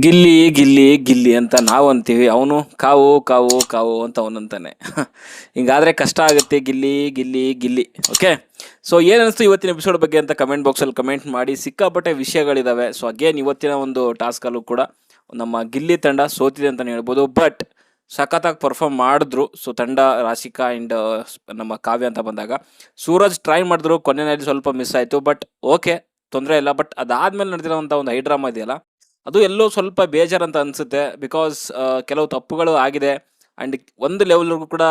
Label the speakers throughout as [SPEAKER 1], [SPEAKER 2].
[SPEAKER 1] ಗಿಲ್ಲಿ ಗಿಲ್ಲಿ ಗಿಲ್ಲಿ ಅಂತ ನಾವು ಅಂತೀವಿ. ಅವನು ಕಾವು ಕಾವು ಕಾವು ಅಂತ ಅವನಂತಾನೆ. ಹಿಂಗಾದ್ರೆ ಕಷ್ಟ ಆಗುತ್ತೆ. ಗಿಲ್ಲಿ ಗಿಲ್ಲಿ ಗಿಲ್ಲಿ. ಓಕೆ ಸೊ ಏನಿಸ್ತು ಇವತ್ತಿನ ಎಪಿಸೋಡ್ ಬಗ್ಗೆ ಅಂತ ಕಮೆಂಟ್ ಬಾಕ್ಸಲ್ಲಿ ಕಮೆಂಟ್ ಮಾಡಿ. ಸಿಕ್ಕಾಪಟ್ಟೆ ವಿಷಯಗಳಿದಾವೆ. ಸೊ ಅಗೇನ್ ಇವತ್ತಿನ ಒಂದು ಟಾಸ್ಕಲ್ಲೂ ಕೂಡ ನಮ್ಮ ಗಿಲ್ಲಿ ತಂಡ ಸೋತಿದೆ ಅಂತಲೇ ಹೇಳ್ಬೋದು. ಬಟ್ ಸಖತ್ತಾಗಿ ಪರ್ಫಾರ್ಮ್ ಮಾಡಿದ್ರು. ಸೊ ತಂಡ, ರಾಶಿಕಾ ಆ್ಯಂಡ್ ನಮ್ಮ ಕಾವ್ಯ ಅಂತ ಬಂದಾಗ. ಸೂರಜ್ ಟ್ರೈ ಮಾಡಿದ್ರು. ಕೊನೆಯಲ್ಲಿ ಸ್ವಲ್ಪ ಮಿಸ್ ಆಯಿತು. ಬಟ್ ಓಕೆ ತೊಂದರೆ ಇಲ್ಲ. ಬಟ್ ಅದಾದ್ಮೇಲೆ ನಡೆದಿರೋಂಥ ಒಂದು ಹೈಡ್ರಾಮಾ ಇದೆಯಲ್ಲ ಅದು ಎಲ್ಲೋ ಸ್ವಲ್ಪ ಬೇಜಾರ್ ಅಂತ ಅನಿಸುತ್ತೆ ಬಿಕಾಸ್ ಕೆಲವು ತಪ್ಪುಗಳು ಆಗಿದೆ ಆ್ಯಂಡ್ ಒಂದು ಲೆವೆಲ್ಗೂ ಕೂಡ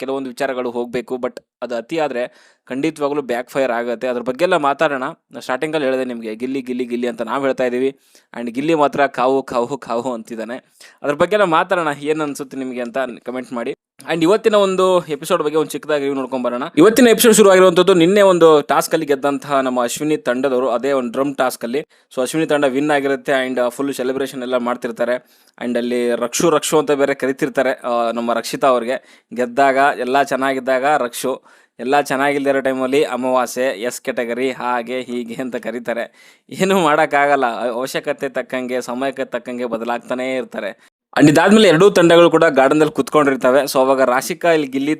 [SPEAKER 1] ಕೆಲವೊಂದು ವಿಚಾರಗಳು ಹೋಗಬೇಕು ಬಟ್ ಅದು ಅತಿ ಆದರೆ ಖಂಡಿತವಾಗಲೂ ಬ್ಯಾಕ್ ಫೈರ್ ಆಗುತ್ತೆ. ಅದ್ರ ಬಗ್ಗೆ ಎಲ್ಲ ಮಾತಾಡೋಣ ಸ್ಟಾರ್ಟಿಂಗಲ್ಲಿ ಹೇಳಿದೆ ನಿಮಗೆ ಗಿಲ್ಲಿ ಗಿಲ್ಲಿ ಗಿಲ್ಲಿ ಅಂತ ನಾವು ಹೇಳ್ತಾ ಇದ್ದೀವಿ ಆ್ಯಂಡ್ ಗಿಲ್ಲಿ ಮಾತ್ರ ಕಾವು ಕಾವು ಕಾವು ಅಂತಿದ್ದಾನೆ. ಅದ್ರ ಬಗ್ಗೆ ಎಲ್ಲ ಮಾತಾಡೋಣ ಏನು ಅನಿಸುತ್ತೆ ನಿಮಗೆ ಅಂತ ಕಮೆಂಟ್ ಮಾಡಿ. ಆ್ಯಂಡ್ ಇವತ್ತಿನ ಒಂದು ಎಪಿಸೋಡ್ ಬಗ್ಗೆ ಒಂದು ಚಿಕ್ಕದಾಗಿ ನೋಡ್ಕೊಂಡ್ ಬರೋಣ. ಇವತ್ತಿನ ಎಪಿಸೋಡ್ ಶುರು ಆಗಿರುವಂತದ್ದು ನಿನ್ನೆ ಒಂದು ಟಾಸ್ಕ್ ಅಲ್ಲಿ ಗೆದ್ದಂತಹ ನಮ್ಮ ಅಶ್ವಿನಿ ತಂಡದವರು, ಅದೇ ಒಂದು ಡ್ರಮ್ ಟಾಸ್ಕ್ ಅಲ್ಲಿ. ಸೊ ಅಶ್ವಿನಿ ತಂಡ ವಿನ್ ಆಗಿರುತ್ತೆ ಅಂಡ್ ಫುಲ್ ಸೆಲೆಬ್ರೇಷನ್ ಎಲ್ಲ ಮಾಡ್ತಿರ್ತಾರೆ. ಅಂಡ್ ಅಲ್ಲಿ ರಕ್ಷು ರಕ್ಷು ಅಂತ ಬೇರೆ ಕರಿತಿರ್ತಾರೆ ನಮ್ಮ ರಕ್ಷಿತಾ ಅವ್ರಿಗೆ. ಗೆದ್ದಾಗ ಎಲ್ಲ ಚೆನ್ನಾಗಿದ್ದಾಗ ರಕ್ಷು. ಎಲ್ಲ ಚೆನ್ನಾಗಿಲ್ದಿರೋ ಟೈಮಲ್ಲಿ ಅಮಾವಾಸ್ಯೆ ಎಸ್ ಕೆಟಗರಿ ಹಾಗೆ, ಹೀಗೆ ಅಂತ ಕರೀತಾರೆ. ಏನೂ ಮಾಡೋಕ್ಕಾಗಲ್ಲ. ಅವಶ್ಯಕತೆ ತಕ್ಕಂಗೆ, ಸಮಯಕ್ಕೆ ತಕ್ಕಂಗೆ ಬದಲಾಗ್ತಾನೇ ಇರ್ತಾರೆ. ಅಂಡ್ ಇದಾದ್ಮೇಲೆ ಎರಡೂ ತಂಡಗಳು ಕೂಡ ಗಾರ್ಡನ್ ಗಾರ್ಡನ್ದಲ್ಲಿ ಕುತ್ಕೊಂಡಿರ್ತವೆ. ಸೊ ಅವಾಗ ರಾಶಿಕಾ ಇಲ್ಲಿ ಗಿಲ್ಲಿ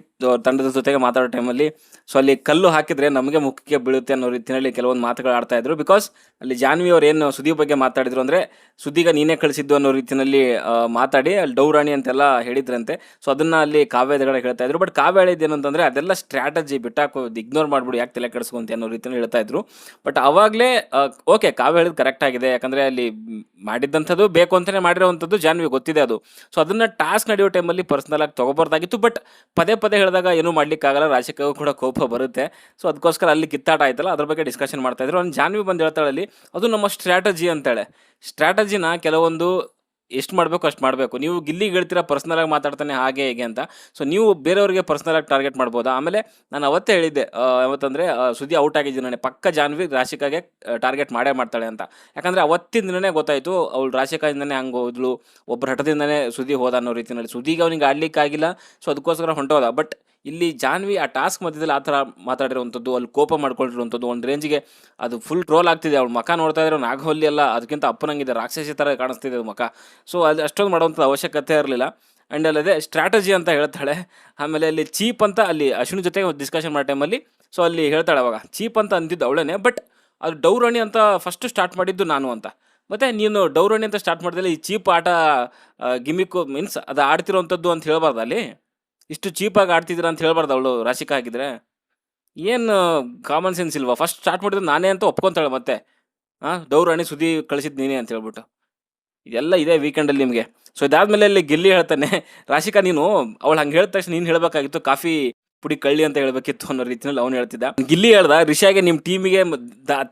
[SPEAKER 1] ತಂಡದ ಜೊತೆಗೆ ಮಾತಾಡೋ ಟೈಮಲ್ಲಿ ಸೊ ಅಲ್ಲಿ ಕಲ್ಲು ಹಾಕಿದ್ರೆ ನಮಗೆ ಮುಖಕ್ಕೆ ಬೀಳುತ್ತೆ ಅನ್ನೋ ರೀತಿಯಲ್ಲಿ ಕೆಲವೊಂದು ಮಾತುಗಳು ಆಡ್ತಾ ಇದ್ರು. ಬಿಕಾಸ್ ಅಲ್ಲಿ ಜಾನ್ವಿ ಅವ್ರು ಏನು ಸುದೀಪ್ ಬಗ್ಗೆ ಮಾತಾಡಿದ್ರು ಅಂದರೆ ಸುದೀಗ ನೀನೇ ಕಳಿಸಿದ್ದು ಅನ್ನೋ ರೀತಿಯಲ್ಲಿ ಮಾತಾಡಿ, ಅಲ್ಲಿ ಡೌರಾಣಿ ಅಂತೆಲ್ಲ ಹೇಳಿದ್ರಂತೆ. ಸೊ ಅದನ್ನು ಅಲ್ಲಿ ಕಾವ್ಯದಗಳ ಹೇಳ್ತಾ ಇದ್ರು. ಬಟ್ ಕಾವ್ಯ ಹೇಳಿದ್ದು ಏನು ಅಂತಂದ್ರೆ ಅದೆಲ್ಲ ಸ್ಟ್ರಾಟಜಿ ಬಿಟ್ಟಾಕು ಇಗ್ನೋರ್ ಮಾಡ್ಬಿಡು, ಯಾಕೆ ತಲೆ ಕೆಡಿಸ್ಕೊಂತೆ ಅನ್ನೋ ರೀತಿಯಲ್ಲಿ ಹೇಳ್ತಾ ಇದ್ರು. ಬಟ್ ಅವಾಗಲೇ ಓಕೆ ಕಾವ್ಯ ಹೇಳಿದ್ ಕರೆಕ್ಟ್ ಆಗಿದೆ. ಯಾಕಂದರೆ ಅಲ್ಲಿ ಮಾಡಿದ್ದಂಥದ್ದು ಬೇಕು ಅಂತಲೇ ಮಾಡಿರೋವಂಥದ್ದು ಜಾನ್ವಿ ಗೊತ್ತಿದೆ ಅದು. ಸೊ ಅದನ್ನು ಟಾಸ್ಕ್ ನಡೆಯೋ ಟೈಮಲ್ಲಿ ಪರ್ಸನಲ್ ಆಗಿ ತಗೋಬಾರ್ದಾಗಿತ್ತು. ಬಟ್ ಪದೇ ಪದೇ ಹೇಳಿದಾಗ ಏನೂ ಮಾಡಲಿಕ್ಕಾಗಲ್ಲ. ರಾಜಕೀಯ ಕೂಡ ಕೋಪ ಬರುತ್ತೆ. ಸೊ ಅದಕ್ಕೋಸ್ಕರ ಅಲ್ಲಿ ಕಿತ್ತಾಟ ಆಯ್ತಲ್ಲ, ಅದ್ರ ಬಗ್ಗೆ ಡಿಸ್ಕಷನ್ ಮಾಡ್ತಾ ಇದ್ರು. ಅವ್ನು ಜಾನ್ವಿ ಬಂದು ಹೇಳ್ತಾಳೆ ಅಲ್ಲಿ, ಅದು ನಮ್ಮ ಸ್ಟ್ರಾಟಜಿ ಅಂತೇಳೆ. ಸ್ಟ್ರಾಟಜಿನ ಕೆಲವೊಂದು ಎಷ್ಟು ಮಾಡಬೇಕು ಅಷ್ಟು ಮಾಡಬೇಕು. ನೀವು ಗಿಲ್ಲಿಗೆ ಹೇಳ್ತೀರಾ ಪರ್ಸ್ನಲಾಗಿ ಮಾತಾಡ್ತಾನೆ ಹಾಗೆ ಹೇಗೆ ಅಂತ. ಸೊ ನೀವು ಬೇರೆಯವರಿಗೆ ಪರ್ಸ್ನಲ್ ಆಗಿ ಟಾರ್ಗೆಟ್ ಮಾಡ್ಬೋದು? ಆಮೇಲೆ ನಾನು ಅವತ್ತೇ ಹೇಳಿದ್ದೆ ಯಾವತ್ತಂದರೆ ಸುದ್ದಿ ಔಟ್ ಆಗಿದ್ದೀನಿ ನಾನು ಪಕ್ಕ ಜಾನ್ವಿ ರಾಶಿಕಾಗೆ ಟಾರ್ಗೆಟ್ ಮಾಡೇ ಮಾಡ್ತಾಳೆ ಅಂತ. ಯಾಕಂದ್ರೆ ಅವತ್ತಿನ ಗೊತ್ತಾಯ್ತು, ಅವಳು ರಾಶಿಕಾಯಿಂದನೇ ಹಂಗೆ ಹೋದ್ಲು ಒಬ್ಬರ ಹಠದಿಂದನೇ ಸುದ್ದಿ ಹೋದ ಅನ್ನೋ ರೀತಿಯಲ್ಲಿ ಸುದ್ದಿಗೆ ಅವನಿಗೆ ಆಡಲಿಕ್ಕಾಗಿಲ್ಲ, ಸೊ ಅದಕ್ಕೋಸ್ಕರ ಹೊಂಟೋದ. ಬಟ್ ಇಲ್ಲಿ ಜಾನ್ವಿ ಆ ಟಾಸ್ಕ್ ಮಧ್ಯದಲ್ಲಿ ಆ ಥರ ಮಾತಾಡಿರುವಂಥದ್ದು, ಅಲ್ಲಿ ಕೋಪ ಮಾಡ್ಕೊಂಡಿರುವಂಥದ್ದು, ಒಂದು ರೇಂಜ್ಗೆ ಅದು ಫುಲ್ ಟ್ರೋಲ್ ಆಗ್ತಿದೆ. ಅವಳು ಮಖ ನೋಡ್ತಾ ಇದ್ರೆ ನಾಗಹೊಲ್ಲಿ ಅಲ್ಲ, ಅದಕ್ಕಿಂತ ಅಪ್ಪನಂಗಿದೆ, ರಾಕ್ಷಸಿ ಥರ ಕಾಣಿಸ್ತಿದೆ ಅದು ಮಖ ಸೊ ಅದು ಅಷ್ಟೊಂದು ಮಾಡೋವಂಥ ಅವಶ್ಯಕತೆ ಇರಲಿಲ್ಲ. ಆ್ಯಂಡ್ ಅಲ್ಲದೆ ಸ್ಟ್ರಾಟಜಿ ಅಂತ ಹೇಳ್ತಾಳೆ. ಆಮೇಲೆ ಅಲ್ಲಿ ಚೀಪ್ ಅಂತ ಅಲ್ಲಿ ಅಶ್ವಿನ ಜೊತೆ ಡಿಸ್ಕಷನ್ ಮಾಡೋ ಟೈಮಲ್ಲಿ ಸೊ ಅಲ್ಲಿ ಹೇಳ್ತಾಳೆ ಅವಾಗ, ಚೀಪ್ ಅಂತ ಅಂದಿದ್ದು ಅವಳೇನೆ ಬಟ್ ಅದು ಡೌರಾಣಿ ಅಂತ ಫಸ್ಟ್ ಸ್ಟಾರ್ಟ್ ಮಾಡಿದ್ದು ನಾನು ಅಂತ. ಮತ್ತೆ ನೀನು ಡೌರಾಣಿ ಅಂತ ಸ್ಟಾರ್ಟ್ ಮಾಡಿದಲ್ಲಿ ಈ ಚೀಪ್ ಆಟ ಗಿಮಿಕ್ಕು ಮೀನ್ಸ್ ಅದು ಆಡ್ತಿರೋವಂಥದ್ದು ಅಂತ ಹೇಳ್ಬಾರ್ದು ಅಲ್ಲಿ? ಇಷ್ಟು ಚೀಪಾಗಿ ಆಡ್ತಿದ್ದೀರ ಅಂತ ಹೇಳ್ಬಾರ್ದು ಅವಳು, ರಾಶಿಕಾ ಹಾಕಿದ್ರೆ ಏನು ಕಾಮನ್ ಸೆನ್ಸ್ ಇಲ್ವಾ? ಫಸ್ಟ್ ಸ್ಟಾರ್ಟ್ ಮಾಡಿದ್ರೆ ನಾನೇ ಅಂತ ಒಪ್ಕೊಂತಾಳೆ ಮತ್ತೆ. ಹಾಂ ದೌರಾಣಿ ಸುದ್ದಿ ಕಳಿಸಿದ್ ನೀನೇ ಅಂತ ಹೇಳ್ಬಿಟ್ಟು. ಇದೆಲ್ಲ ಇದೆ ವೀಕೆಂಡಲ್ಲಿ ನಿಮಗೆ. ಸೊ ಇದಾದ್ಮೇಲೆ ಅಲ್ಲಿ ಗಿಲ್ಲಿ ಹೇಳ್ತಾನೆ, ರಾಶಿಕಾ ನೀನು, ಅವಳು ಹಂಗೆ ಹೇಳಿದ ತಕ್ಷಣ ನೀನು ಹೇಳಬೇಕಾಗಿತ್ತು, ಕಾಫಿ ಪುಡಿ ಕಳ್ಳಿ ಅಂತ ಹೇಳ್ಬೇಕಿತ್ತು ಅನ್ನೋ ರೀತಿಯಲ್ಲಿ ಅವ್ನು ಹೇಳ್ತಿದ್ದ. ಗಿಲ್ಲಿ ಹೇಳ್ದ ರಿಷಾಗೆ ನಿಮ್ಮ ಟೀಮಿಗೆ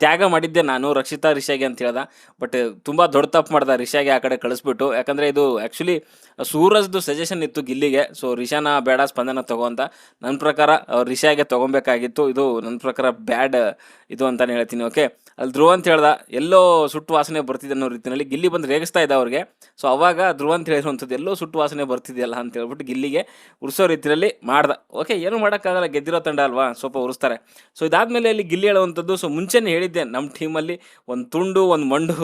[SPEAKER 1] ತ್ಯಾಗ ಮಾಡಿದ್ದೆ ನಾನು, ರಕ್ಷಿತಾ ರಿಷಾಗೆ ಅಂತ ಹೇಳ್ದ. ಬಟ್ ತುಂಬಾ ದೊಡ್ಡ ತಪ್ಪು ಮಾಡ್ದ ರಿಷಾಗೆ ಆ ಕಡೆ ಕಳಿಸ್ಬಿಟ್ಟು. ಯಾಕಂದ್ರೆ ಇದು ಆ್ಯಕ್ಚುಲಿ ಸೂರಜ್ದು ಸಜೆಷನ್ ಇತ್ತು ಗಿಲ್ಲಿಗೆ. ಸೊ ರಿಷಾನ ಬೇಡ ಸ್ಪಂದನ ತಗೋ ಅಂತ. ನನ್ನ ಪ್ರಕಾರ ರಿಷಾಗೆ ತಗೊಬೇಕಾಗಿತ್ತು. ಇದು ನನ್ನ ಪ್ರಕಾರ ಬ್ಯಾಡ್ ಇದು ಅಂತಲೇ ಹೇಳ್ತೀನಿ ಓಕೆ ಅಲ್ಲಿ ಧ್ರುವ ಅಂತ ಹೇಳ್ದ, ಎಲ್ಲೋ ಸುಟ್ಟು ವಾಸನೆ ಬರ್ತಿದೆ ಅನ್ನೋ ರೀತಿಯಲ್ಲಿ ಗಿಲ್ಲಿ ಬಂದು ರೇಗಿಸ್ತಾ ಇದ್ದ ಅವ್ರಿಗೆ. ಸೊ ಅವಾಗ ಧ್ರುವ ಅಂತ ಹೇಳಿರುವಂಥದ್ದು, ಎಲ್ಲೋ ಸುಟ್ಟು ವಾಸನೆ ಬರ್ತಿದೆಯಲ್ಲ ಅಂತ ಹೇಳ್ಬಿಟ್ಟು ಗಿಲ್ಲಿಗೆ ಉರ್ಸೋ ರೀತಿಯಲ್ಲಿ ಮಾಡ್ದ. ಓಕೆ ಏನು ಮಾಡೋಕ್ಕಾಗಲ್ಲ, ಗೆದ್ದಿರೋ ತಂಡ ಅಲ್ವಾ? ಸ್ವಲ್ಪ ಉರಿಸ್ತಾರೆ. ಸೊ ಇದಾದಮೇಲೆ ಅಲ್ಲಿ ಗಿಲ್ಲಿ ಹೇಳುವಂಥದ್ದು ಸೊ ಮುಂಚೆನೇ ಹೇಳಿದ್ದೆ ನಮ್ಮ ಟೀಮಲ್ಲಿ ಒಂದು ತುಂಡು, ಒಂದು ಮಂಡು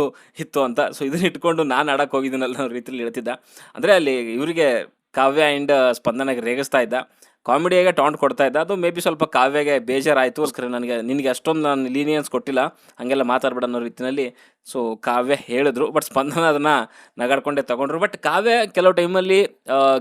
[SPEAKER 1] ಇತ್ತು ಅಂತ. ಸೊ ಇದನ್ನ ಇಟ್ಕೊಂಡು ನಾನು ಆಡಕ್ಕೆ ಹೋಗಿದ್ದೀನಲ್ಲ ಅನ್ನೋ ರೀತಿಯಲ್ಲಿ ಹೇಳ್ತಿದ್ದ. ಅಂದರೆ ಅಲ್ಲಿ ಇವರಿಗೆ ಕಾವ್ಯ ಆ್ಯಂಡ್ ಸ್ಪಂದನಾಗಿ ರೇಗಿಸ್ತಾ ಇದ್ದ. ಕಾಮಿಡಿಯಾಗೆ ಟಾಂಟ್ ಕೊಡ್ತಾ ಇದ್ದ. ಅದು ಮೇ ಬಿ ಸ್ವಲ್ಪ ಕಾವ್ಯಗೆ ಬೇಜಾರಾಯಿತು. ಅಸ್ಕರ ನನಗೆ, ನಿನಗೆ ಅಷ್ಟೊಂದು ನಾನು ಲೀನಿಯನ್ಸ್ ಕೊಟ್ಟಿಲ್ಲ. ಹಾಗೆಲ್ಲ ಮಾತಾಡ್ಬೇಡ ಅನ್ನೋ ರೀತಿಯಲ್ಲಿ ಸೊ ಕಾವ್ಯ ಹೇಳಿದ್ರು. ಬಟ್ ಸ್ಪಂದನ ಅದನ್ನು ನಗಾಡ್ಕೊಂಡೇ ತಗೊಂಡ್ರು. ಬಟ್ ಕಾವ್ಯ ಕೆಲವು ಟೈಮಲ್ಲಿ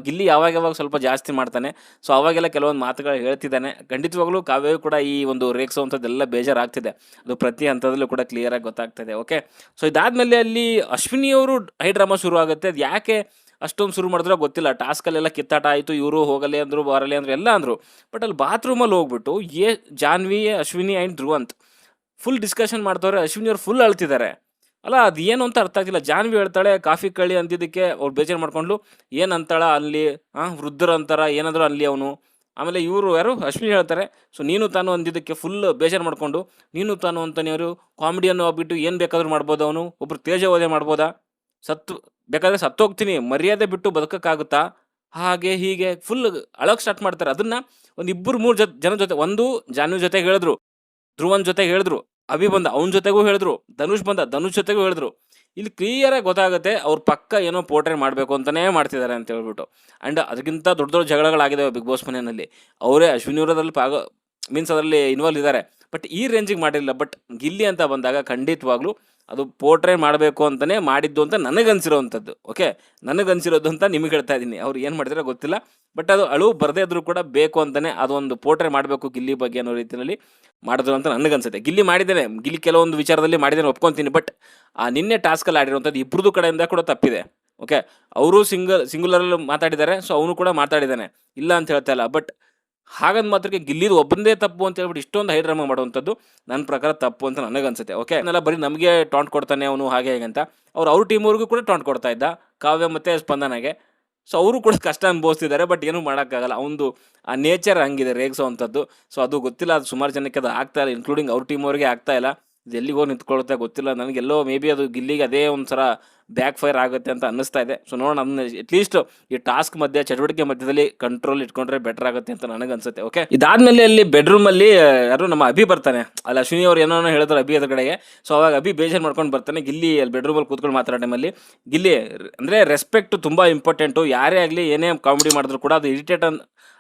[SPEAKER 1] ಗಿಲ್ಲಿ ಯಾವಾಗ ಯಾವಾಗ ಸ್ವಲ್ಪ ಜಾಸ್ತಿ ಮಾಡ್ತಾನೆ. ಸೊ ಅವಾಗೆಲ್ಲ ಕೆಲವೊಂದು ಮಾತುಗಳು ಹೇಳ್ತಿದ್ದಾನೆ. ಖಂಡಿತವಾಗ್ಲೂ ಕಾವ್ಯವೂ ಕೂಡ ಈ ಒಂದು ರೇಖಿಸುವಂಥದ್ದೆಲ್ಲ ಬೇಜಾರಾಗ್ತಿದೆ. ಅದು ಪ್ರತಿ ಹಂತದಲ್ಲೂ ಕೂಡ ಕ್ಲಿಯರಾಗಿ ಗೊತ್ತಾಗ್ತದೆ. ಓಕೆ ಸೊ ಇದಾದಮೇಲೆ ಅಲ್ಲಿ ಅಶ್ವಿನಿಯವರು ಹೈ ಡ್ರಾಮಾ ಶುರು ಆಗುತ್ತೆ ಅದು ಯಾಕೆ ಅಷ್ಟೊಂದು ಶುರು ಮಾಡಿದ್ರೆ ಗೊತ್ತಿಲ್ಲ. ಟಾಸ್ಕಲ್ಲೆಲ್ಲ ಕಿತ್ತಾಟ ಆಯಿತು, ಇವರು ಹೋಗಲಿ ಅಂದರು, ಬರಲಿ ಅಂದರು, ಎಲ್ಲ ಅಂದರು. ಬಟ್ ಅಲ್ಲಿ ಬಾತ್ರೂಮಲ್ಲಿ ಹೋಗ್ಬಿಟ್ಟು A, Janhvi, Ashwini and Dhruvanth full discussion ಮಾಡ್ತವ್ರೆ. Ashwini ಅವ್ರು ಫುಲ್ ಅಳ್ತಿದ್ದಾರೆ ಅಲ್ಲ ಅದು ಏನು ಅಂತ ಅರ್ಥ ಆಗ್ತಿಲ್ಲ. ಜಾನ್ವಿ ಹೇಳ್ತಾಳೆ, ಕಾಫಿ ಕಳಿ ಅಂದಿದ್ದಕ್ಕೆ ಅವ್ರು ಬೇಜಾರು ಮಾಡ್ಕೊಂಡು ಏನಂತಾಳ ಅಲ್ಲಿ? ಹಾಂ ವೃದ್ಧರು ಅಂತಾರ, ಏನಾದರೂ ಅಲ್ಲಿ ಅವನು. ಆಮೇಲೆ ಇವರು ಯಾರು? ಅಶ್ವಿನಿ ಹೇಳ್ತಾರೆ, ಸೊ, ನೀನು ತಾನು ಅಂದಿದ್ದಕ್ಕೆ ಫುಲ್ ಬೇಜಾರು ಮಾಡಿಕೊಂಡು, ನೀನು ತಾನು ಅಂತಾನೆ ಅವರು ಕಾಮಿಡಿಯನ್ನು ಆಗ್ಬಿಟ್ಟು ಏನು ಬೇಕಾದರೂ ಮಾಡ್ಬೋದು ಅವನು? ಒಬ್ಬರು ತೇಜವಧೆ ಮಾಡ್ಬೋದಾ? ಸತ್ತು ಬೇಕಾದ್ರೆ ಸತ್ತೋಗ್ತೀನಿ, ಮರ್ಯಾದೆ ಬಿಟ್ಟು ಬದುಕಕ್ಕಾಗುತ್ತಾ? ಹಾಗೆ ಹೀಗೆ ಫುಲ್ ಅಳಕ್ ಸ್ಟಾರ್ಟ್ ಮಾಡ್ತಾರೆ. ಅದನ್ನ ಒಂದು ಇಬ್ಬರು ಮೂರು ಜೊತೆ ಜನ ಜೊತೆ, ಒಂದು ಜಾನು ಜೊತೆಗೆ ಹೇಳಿದ್ರು, ಧ್ರುವನ್ ಜೊತೆಗೆ ಹೇಳಿದ್ರು, ಅಭಿ ಬಂದ ಅವನ ಜೊತೆಗೂ ಹೇಳಿದ್ರು, ಧನುಷ್ ಬಂದ ಧನುಷ್ ಜೊತೆಗೂ ಹೇಳಿದ್ರು. ಇಲ್ಲಿ ಕ್ಲಿಯರಾಗಿ ಗೊತ್ತಾಗುತ್ತೆ ಅವ್ರ ಪಕ್ಕ ಏನೋ ಪೋರ್ಟ್ರೇಟ್ ಮಾಡಬೇಕು ಅಂತಲೇ ಮಾಡ್ತಿದ್ದಾರೆ ಅಂತ ಹೇಳ್ಬಿಟ್ಟು. ಆ್ಯಂಡ್ ಅದಕ್ಕಿಂತ ದೊಡ್ಡ ದೊಡ್ಡ ಜಗಳಗಳಾಗಿದ್ದಾವೆ ಬಿಗ್ ಬಾಸ್ ಮನೆಯಲ್ಲಿ. ಅವರೇ ಅಶ್ವಿನಿ ಅವರದಲ್ಲಿ ಪಾಗ ಮೀನ್ಸ್ ಅದರಲ್ಲಿ ಇನ್ವಾಲ್ವ್ ಇದ್ದಾರೆ. ಬಟ್ ಈ ರೇಂಜಿಗೆ ಮಾಡಿಲ್ಲ. ಬಟ್ ಗಿಲ್ಲಿ ಅಂತ ಬಂದಾಗ ಖಂಡಿತವಾಗ್ಲೂ ಅದು ಪೋರ್ಟ್ರೇ ಮಾಡಬೇಕು ಅಂತಲೇ ಮಾಡಿದ್ದು ಅಂತ ನನಗನ್ಸಿರೋವಂಥದ್ದು, ಓಕೆ? ನನಗನ್ಸಿರೋದು ಅಂತ ನಿಮಗೆ ಹೇಳ್ತಾ ಇದ್ದೀನಿ. ಅವ್ರು ಏನು ಮಾಡ್ತಾರೆ ಗೊತ್ತಿಲ್ಲ. ಬಟ್ ಅದು ಅಳು ಬರದೇ ಇದ್ರೂ ಕೂಡ ಬೇಕು ಅಂತಲೇ ಅದೊಂದು ಪೋರ್ಟ್ರೇ ಮಾಡಬೇಕು ಗಿಲ್ಲಿ ಬಗ್ಗೆ ಅನ್ನೋ ರೀತಿಯಲ್ಲಿ ಮಾಡಿದ್ರು ಅಂತ ನನಗನ್ಸುತ್ತೆ. ಗಿಲ್ಲಿ ಮಾಡಿದ್ದೇನೆ. ಗಿಲ್ಲಿ ಕೆಲವೊಂದು ವಿಚಾರದಲ್ಲಿ ಮಾಡಿದ್ದೇನೆ, ಒಪ್ಕೊತೀನಿ. ಬಟ್ ಆ ನಿನ್ನೆ ಟಾಸ್ಕಲ್ಲಿ ಆಡಿರುವಂಥದ್ದು ಇಬ್ಬರದು ಕಡೆಯಿಂದ ಕೂಡ ತಪ್ಪಿದೆ, ಓಕೆ? ಅವರು ಸಿಂಗಲ್ ಸಿಂಗುಲರಲ್ಲಿ ಮಾತಾಡಿದ್ದಾರೆ ಸೊ ಅವನು ಕೂಡ ಮಾತಾಡಿದ್ದಾನೆ. ಇಲ್ಲ ಅಂತ ಹೇಳ್ತಾ ಇಲ್ಲ. ಬಟ್ ಹಾಗಂದ್ ಮಾತ್ರಕ್ಕೆ ಗಿಲ್ಲಿದು ಒಬ್ಬಂದೇ ತಪ್ಪು ಅಂತ ಹೇಳ್ಬಿಟ್ಟು ಇಷ್ಟೊಂದು ಹೈ ಡ್ರಾಮಾ ಮಾಡುವಂಥದ್ದು ನನ್ನ ಪ್ರಕಾರ ತಪ್ಪು ಅಂತ ನನಗನ್ಸುತ್ತೆ ಓಕೆ ಅದನ್ನೆಲ್ಲ ಬರೀ ನಮಗೆ ಟಾಂಟ್ ಕೊಡ್ತಾನೆ ಅವನು ಹಾಗೆ ಹೇಗೆ ಅಂತ. ಅವ್ರು ಅವ್ರ ಟೀಮ್ವರೆಗೂ ಕೂಡ ಟಾಂಟ್ ಕೊಡ್ತಾ ಇದ್ದ, ಕಾವ್ಯ ಮತ್ತು ಸ್ಪಂದನಾಗೆ. ಸೊ ಅವರು ಕೂಡ ಕಷ್ಟ ಅನುಭವಿಸ್ತಿದ್ದಾರೆ ಬಟ್ ಏನೂ ಮಾಡೋಕ್ಕಾಗಲ್ಲ. ಅವನದು, ಆ ನೇಚರ್ ಹಂಗಿದೆ ರೇಗಿಸೋವಂಥದ್ದು ಸೊ ಅದು ಗೊತ್ತಿಲ್ಲ, ಅದು ಸುಮಾರು ಜನಕ್ಕೆ ಅದು ಆಗ್ತಾ ಇಲ್ಲ ಇನ್ಕ್ಲೂಡಿಂಗ್ ಅವ್ರ ಟೀಮ್ ಅವ್ರಿಗೆ ಆಗ್ತಾ ಇಲ್ಲ. ಎಲ್ಲಿಗೆ ಹೋಗಿ ನಿಂತ್ಕೊಳ್ಳುತ್ತೆ ಗೊತ್ತಿಲ್ಲ. ನನಗೆಲ್ಲೋ ಮೇ ಬಿ ಅದು ಗಿಲ್ಲಿಗೆ ಅದೇ ಒಂಥರ ಬ್ಯಾಕ್ ಫೈರ್ ಆಗುತ್ತೆ ಅಂತ ಅನ್ನಿಸ್ತಾ ಇದೆ. ಸೊ ನೋಡೋಣ, ಅದನ್ನ ಅಟ್ಲೀಸ್ಟ್ ಈ ಟಾಸ್ಕ್ ಮಧ್ಯೆ, ಚಟುವಟಿಕೆ ಮಧ್ಯದಲ್ಲಿ ಕಂಟ್ರೋಲ್ ಇಟ್ಕೊಂಡ್ರೆ ಬೆಟರ್ ಆಗುತ್ತೆ ಅಂತ ನನಗೆ ಅನ್ಸುತ್ತೆ ಓಕೆ ಇದಾದ್ಮೇಲೆ ಅಲ್ಲಿ ಬೆಡ್ರೂಮ್ ಅಲ್ಲಿ ಯಾರು ನಮ್ಮ ಅಭಿ ಬರ್ತಾನೆ. ಅಲ್ಲಿ, ಅಶ್ವಿನಿ ಅವ್ರು ಏನೋ ಹೇಳಿದ್ರು ಅಭಿ ಅದ್ರ ಕಡೆಗೆ. ಸೊ ಅವಾಗ ಅಭಿ ಬೇಜಾರು ಮಾಡ್ಕೊಂಡು ಬರ್ತಾನೆ, ಗಿಲ್ಲಿ ಅಲ್ಲಿ ಬೆಡ್ರೂಮ್ ಅಲ್ಲಿ ಕೂತ್ಕೊಂಡು ಮಾತಾಡೋ ಟೈಮಲ್ಲಿ ಗಿಲ್ಲಿ, ಅಂದ್ರೆ ರೆಸ್ಪೆಕ್ಟ್ ತುಂಬಾ ಇಂಪಾರ್ಟೆಂಟು ಯಾರೇ ಆಗಲಿ ಏನೇ ಕಾಮಿಡಿ ಮಾಡಿದ್ರು ಕೂಡ ಅದು ಇರಿಟೇಟ್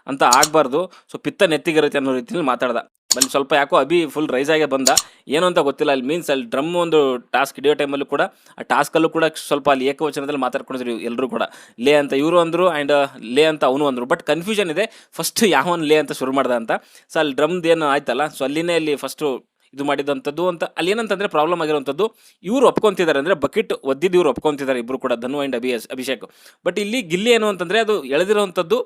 [SPEAKER 1] ಅಂತ ಆಗಬಾರ್ದು. ಸೊ ಪಿತ್ತ ನೆತ್ತಿಗಿರುತ್ತೆ ಅನ್ನೋ ರೀತಿಯಲ್ಲಿ ಮಾತಾಡ್ದ. ಅಲ್ಲಿ ಸ್ವಲ್ಪ ಯಾಕೋ ಅಭಿ ಫುಲ್ ರೈಸ್ ಆಗಿ ಬಂದ. ಏನು ಅಂತ ಗೊತ್ತಿಲ್ಲ, ಅಲ್ಲಿ ಮೀನ್ಸ್ ಅಲ್ಲಿ ಡ್ರಮ್ ಒಂದು ಟಾಸ್ಕ್ ಹಿಡಿಯೋ ಟೈಮಲ್ಲೂ ಕೂಡ, ಆ ಟಾಸ್ಕಲ್ಲೂ ಕೂಡ ಸ್ವಲ್ಪ ಅಲ್ಲಿ ಏಕವಚನದಲ್ಲಿ ಮಾತಾಡ್ಕೊಂಡಿದ್ರು ಎಲ್ಲರೂ ಕೂಡ. ಲೇ ಅಂತ ಇವರು ಅಂದರು ಆ್ಯಂಡ್ ಲೇ ಅಂತ ಅವನು ಅಂದರು. ಬಟ್ ಕನ್ಫ್ಯೂಷನ್ ಇದೆ ಫಸ್ಟ್ ಯಾವನ್ ಲೇ ಅಂತ ಶುರು ಮಾಡ್ದ ಅಂತ. ಸೊ ಅಲ್ಲಿ ಡ್ರಮ್ದು ಏನು ಆಯ್ತಲ್ಲ ಸೊ ಅಲ್ಲಿನೇ ಅಲ್ಲಿ ಫಸ್ಟು ಇದು ಮಾಡಿದಂಥದ್ದು ಅಂತ, ಅಲ್ಲಿ ಏನಂತಂದರೆ ಪ್ರಾಬ್ಲಮ್ ಆಗಿರುವಂಥದ್ದು, ಇವರು ಒಪ್ಕೊಂತಿದ್ದಾರೆ ಅಂದರೆ ಬಕೆಟ್ ಒದ್ದಿದ್ದು ಇವರು ಒಪ್ಕೊಂತಿದ್ದಾರೆ ಇಬ್ಬರು ಕೂಡ, ಧನು ಆ್ಯಂಡ್ ಅಭಿ, ಅಭಿಷೇಕ್. ಬಟ್ ಇಲ್ಲಿ ಗಿಲ್ಲಿ ಏನು ಅಂತಂದರೆ ಅದು ಎಳೆದಿರುವಂಥದ್ದು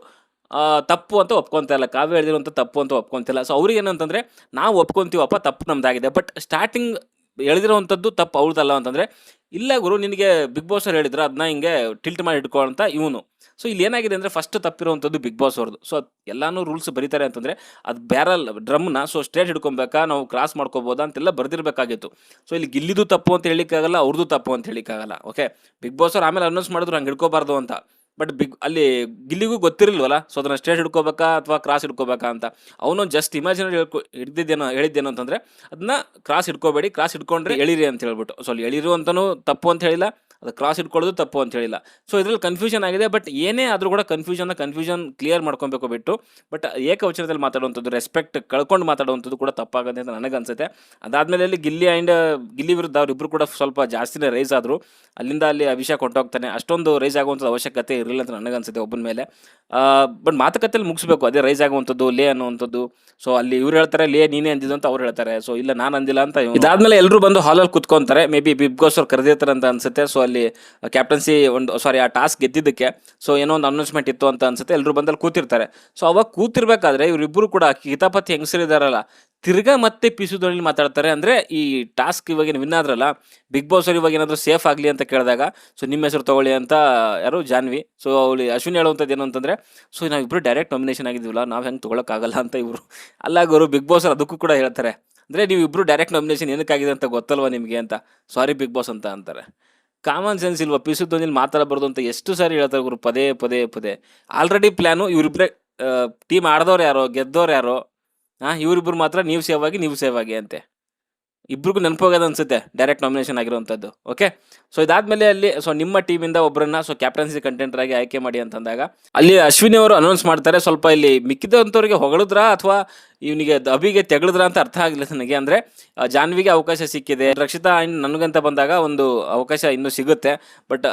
[SPEAKER 1] ತಪ್ಪು ಅಂತ ಒಪ್ಕೊಂತ ಇಲ್ಲ. ಕಾವ್ಯ ಹೇಳಿದಿರುವಂಥ ತಪ್ಪು ಅಂತ ಒಪ್ಕೊತಿಲ್ಲ ಸೊ ಅವ್ರಿಗೆ ಏನಂತಂದರೆ, ನಾವು ಒಪ್ಕೊತೀವಪ್ಪ, ತಪ್ಪು ನಮ್ದಾಗಿದೆ. ಬಟ್ ಸ್ಟಾರ್ಟಿಂಗ್ ಎಳೆದಿರೋವಂಥದ್ದು ತಪ್ಪು, ಅವ್ರದ್ದಲ್ಲ ಅಂತಂದರೆ, ಇಲ್ಲ ಗುರು, ನಿನಗೆ ಬಿಗ್ ಬಾಸ್ ಅವ್ರು ಹೇಳಿದ್ರು ಅದನ್ನ ಹಿಂಗೆ ಟಿಲ್ಟ್ ಮಾಡಿ ಇಟ್ಕೊ ಅಂತ ಇವನು. ಸೊ ಇಲ್ಲಿ ಏನಾಗಿದೆ ಅಂದರೆ ಫಸ್ಟ್ ತಪ್ಪಿರುವಂಥದ್ದು ಬಿಗ್ ಬಾಸ್ ಅವ್ರದ್ದು. ಸೊ ಎಲ್ಲಾನು ರೂಲ್ಸ್ ಬರೀತಾರೆ ಅಂತಂದರೆ, ಅದು ಬ್ಯಾರಲ್ ಡ್ರಮ್ನ ಸೊ ಸ್ಟ್ರೇಟ್ ಹಿಡ್ಕೊಬೇಕಾ, ನಾವು ಕ್ರಾಸ್ ಮಾಡ್ಕೋಬೋದಾ ಅಂತೆಲ್ಲ ಬರೆದಿರಬೇಕಾಗಿತ್ತು. ಸೊ ಇಲ್ಲಿ ಗಿಲ್ಲಿದು ತಪ್ಪು ಅಂತ ಹೇಳಿಕ್ಕಾಗಲ್ಲ ಅವ್ರದ್ದು ತಪ್ಪು ಅಂತ ಹೇಳಿಕ್ಕಾಗಲ್ಲ ಓಕೆ ಬಿಗ್ ಬಾಸ್ ಅವ್ರು ಆಮೇಲೆ ಅನೌನ್ಸ್ ಮಾಡಿದ್ರು, ಹಂಗೆ ಹಿಡ್ಕೋಬಾರ್ದು ಅಂತ. ಬಟ್ ಬಿಗ್ ಅಲ್ಲಿ ಗಿಲ್ಲಿಗೂ ಗೊತ್ತಿರಲಿಲ್ವಲ್ಲ? ಸೊ ಅದನ್ನ ಸ್ಟ್ರೇಟ್ ಹಿಡ್ಕೋಬೇಕಾ ಅಥವಾ ಕ್ರಾಸ್ ಹಿಡ್ಕೋಬೇಕಾ ಅಂತ? ಅವನು ಜಸ್ಟ್ ಇಮ್ಯಾಜಿನರಿ ಹೇಳ್ಕೊ, ಹಿಡ್ದಿದ್ದೇನೋ, ಹೇಳಿದ್ದೇನೋ ಅಂತಂದ್ರೆ, ಅದನ್ನ ಕ್ರಾಸ್ ಹಿಡ್ಕೋಬೇಡಿ ಕ್ರಾಸ್ ಹಿಡ್ಕೊಂಡ್ರೆ ಎಳಿರಿ ಅಂತ ಹೇಳ್ಬಿಟ್ಟು. ಸೊ ಅಲ್ಲಿ ಎಳಿರು ಅಂತಲೂ ತಪ್ಪು ಅಂತ ಹೇಳಿಲ್ಲ. ಅದು ಕ್ರಾಸ್ ಇಟ್ಕೊಳ್ಳೋದು ತಪ್ಪು ಅಂತ ಹೇಳಿಲ್ಲ. ಸೊ ಇದರಲ್ಲಿ ಕನ್ಫ್ಯೂಷನ್ ಆಗಿದೆ ಬಟ್ ಏನೇ ಆದರೂ ಕೂಡ ಕನ್ಫ್ಯೂಷನ್ ಕನ್ಫ್ಯೂಷನ್ ಕ್ಲಿಯರ್ ಮಾಡ್ಕೊಬೇಕು ಬಿಟ್ಟು ಬಟ್ ಏಕವಚನದಲ್ಲಿ ಮಾತಾಡುವಂಥದ್ದು ರೆಸ್ಪೆಕ್ಟ್ ಕಳ್ಕೊಂಡು ಮಾತಾಡುವಂಥದ್ದು ಕೂಡ ತಪ್ಪಾಗುತ್ತೆ ಅಂತ ನನಗನ್ಸುತ್ತೆ. ಅದಾದಮೇಲೆ ಅಲ್ಲಿ ಗಿಲ್ಲಿ ಆ್ಯಂಡ್ ಗಿಲ್ಲಿ ವಿರುದ್ಧ ಅವರಿಬ್ಬರು ಕೂಡ ಸ್ವಲ್ಪ ಜಾಸ್ತಿನೇ ರೈಸ್ ಆದರು. ಅಲ್ಲಿಂದ ಅಲ್ಲಿ ಅಭಿಷೇಕ್ ಹೊಂಟೋಗ್ತಾನೆ ಅಷ್ಟೊಂದು ರೈಸ್ ಆಗುವಂಥದ್ದು ಅವಶ್ಯಕತೆ ಇರಲಿಲ್ಲ ಅಂತ ನನಗನ್ಸುತ್ತೆ ಒಬ್ಬನ ಮೇಲೆ. ಬಟ್ ಮಾತುಕತೆಯಲ್ಲಿ ಮುಗಿಸ್ಬೇಕು. ಅದೇ ರೈಸ್ ಆಗುವಂಥದ್ದು, ಲೇ ಅನ್ನುವಂಥದ್ದು. ಸೊ ಅಲ್ಲಿ ಇವ್ರು ಹೇಳ್ತಾರೆ, ಲೇ ನೀನೇ ಅಂದಿದ್ದು ಅಂತ ಅವ್ರು ಹೇಳ್ತಾರೆ. ಸೊ ಇಲ್ಲ, ನಾನು ಅಂದಿಲ್ಲ ಅಂತ. ಇದಾದ್ಮೇಲೆ ಎಲ್ಲರೂ ಬಂದು ಹಾಲಲ್ಲಿ ಕುತ್ಕೊಂತಾರೆ. ಮೇ ಬಿ ಬಿಗ್ ಬಾಸ್ ಅವ್ರು ಕರೆದಿರ್ತಾರೆ ಅಂತ ಅನ್ಸುತ್ತೆ. ಸೊ ಅಲ್ಲಿ ಕ್ಯಾಪ್ಟನ್ಸಿ ಒಂದು ಸಾರಿ ಆ ಟಾಸ್ಕ್ ಗೆದ್ದಿದ್ದಕ್ಕೆ ಸೊ ಏನೋ ಒಂದು ಅನೌನ್ಸ್ಮೆಂಟ್ ಇತ್ತು ಅಂತ ಅನ್ಸುತ್ತೆ ಎಲ್ಲರೂ ಬಂದಲ್ಲಿ ಕೂತಿರ್ತಾರೆ. ಸೊ ಅವಾಗ ಕೂತಿರ್ಬೇಕಾದ್ರೆ ಇವರಿಬ್ಬರು ಕೂಡ ಹಿತಾಪತಿ ಹೆಂಗಸರಿದಾರಲ್ಲ ತಿರ್ಗಾ ಮತ್ತೆ ಪಿಸು ಧ್ವನಿಲಿ ಮಾತಾಡ್ತಾರೆ. ಅಂದ್ರೆ ಈ ಟಾಸ್ಕ್ ಇವಾಗೇನು ವಿನ್ ಆದ್ರಲ್ಲ ಬಿಗ್ ಬಾಸ್ ಅವ್ರು ಇವಾಗ ಏನಾದರೂ ಸೇಫ್ ಆಗಲಿ ಅಂತ ಕೇಳಿದಾಗ ಸೊ ನಿಮ್ಮ ಹೆಸರು ತಗೊಳ್ಳಿ ಅಂತ ಯಾರು ಜಾನ್ವಿ ಸೊ ಅವಳು ಅಶ್ವಿನ್ ಹೇಳುವಂಥದ್ದು ಏನು ಅಂತಂದ್ರೆ ಸೊ ನಾವಿಬ್ಬರು ಡೈರೆಕ್ಟ್ ನಾಮಿನೇಷನ್ ಆಗಿದ್ದೀವಲ್ಲ, ನಾವು ಹೆಂಗೆ ತೊಗೊಳಕ್ಕಾಗಲ್ಲ ಅಂತ ಇವರು. ಅಲ್ಲ ಗುರು ಬಿಗ್ ಬಾಸ್ ಅದಕ್ಕೂ ಕೂಡ ಹೇಳ್ತಾರೆ. ಅಂದರೆ ನೀವು ಇಬ್ಬರು ಡೈರೆಕ್ಟ್ ನಾಮಿನೇಷನ್ ಏನಕ್ಕಾಗಿದೆ ಅಂತ ಗೊತ್ತಲ್ವಾ ನಿಮಗೆ ಅಂತ? ಸಾರಿ ಬಿಗ್ ಬಾಸ್ ಅಂತ ಅಂತಾರೆ. ಕಾಮನ್ ಸೆನ್ಸ್ ಇಲ್ವಾ? ಪಿಸು ಧ್ವನಿಲಿ ಮಾತಾಡಬಾರ್ದು ಅಂತ ಎಷ್ಟು ಸಾರಿ ಹೇಳ್ತಾರೆ ಗುರು? ಪದೇ ಪದೇ ಪದೇ. ಆಲ್ರೆಡಿ ಪ್ಲ್ಯಾನು ಇವರಿಬ್ಬರೇ ಟೀಮ್ ಆಡ್ದವ್ರು ಯಾರೋ, ಗೆದ್ದವ್ರು ಯಾರೋ ಹಾಂ ಇವರಿಬ್ಬರು ಮಾತ್ರ ನೀವು ಸೇವ್ ಆಗಿ, ನೀವು ಸೇವ್ ಆಗಿ ಅಂತೆ. ಇಬ್ರಿಗೂ ನೆನಪೋಗೋದು ಅನ್ಸುತ್ತೆ ಡೈರೆಕ್ಟ್ ನಾಮಿನೇಷನ್ ಆಗಿರುವಂಥದ್ದು. ಓಕೆ ಸೊ ಇದಾದ್ಮೇಲೆ ಅಲ್ಲಿ ಸೊ ನಿಮ್ಮ ಟೀಮಿಂದ ಒಬ್ಬರನ್ನ ಸೊ ಕ್ಯಾಪ್ಟನ್ಸಿ ಕಂಟೆಂಟರ್ ಆಗಿ ಆಯ್ಕೆ ಮಾಡಿ ಅಂತಂದಾಗ, ಅಲ್ಲಿ ಅಶ್ವಿನಿ ಅವರು ಅನೌನ್ಸ್ ಮಾಡ್ತಾರೆ, ಸ್ವಲ್ಪ ಇಲ್ಲಿ ಮಿಕ್ಕಿದಂಥವ್ರಿಗೆ ಹೊಗಳಿದ್ರಾ ಅಥವಾ ಇವನಿಗೆ ಅಭಿಗೆ ತೆಗಳಿದ್ರ ಅಂತ ಅರ್ಥ ಆಗಲಿಲ್ಲ ನನಗೆ ಅಂದ್ರೆ ಜಾನ್ವಿಗೆ ಅವಕಾಶ ಸಿಕ್ಕಿದೆ. ರಕ್ಷಿತಾ ಅಂಡ್ ನನಗಂತ ಬಂದಾಗ ಒಂದು ಅವಕಾಶ ಇನ್ನೂ ಸಿಗುತ್ತೆ. ಬಟ್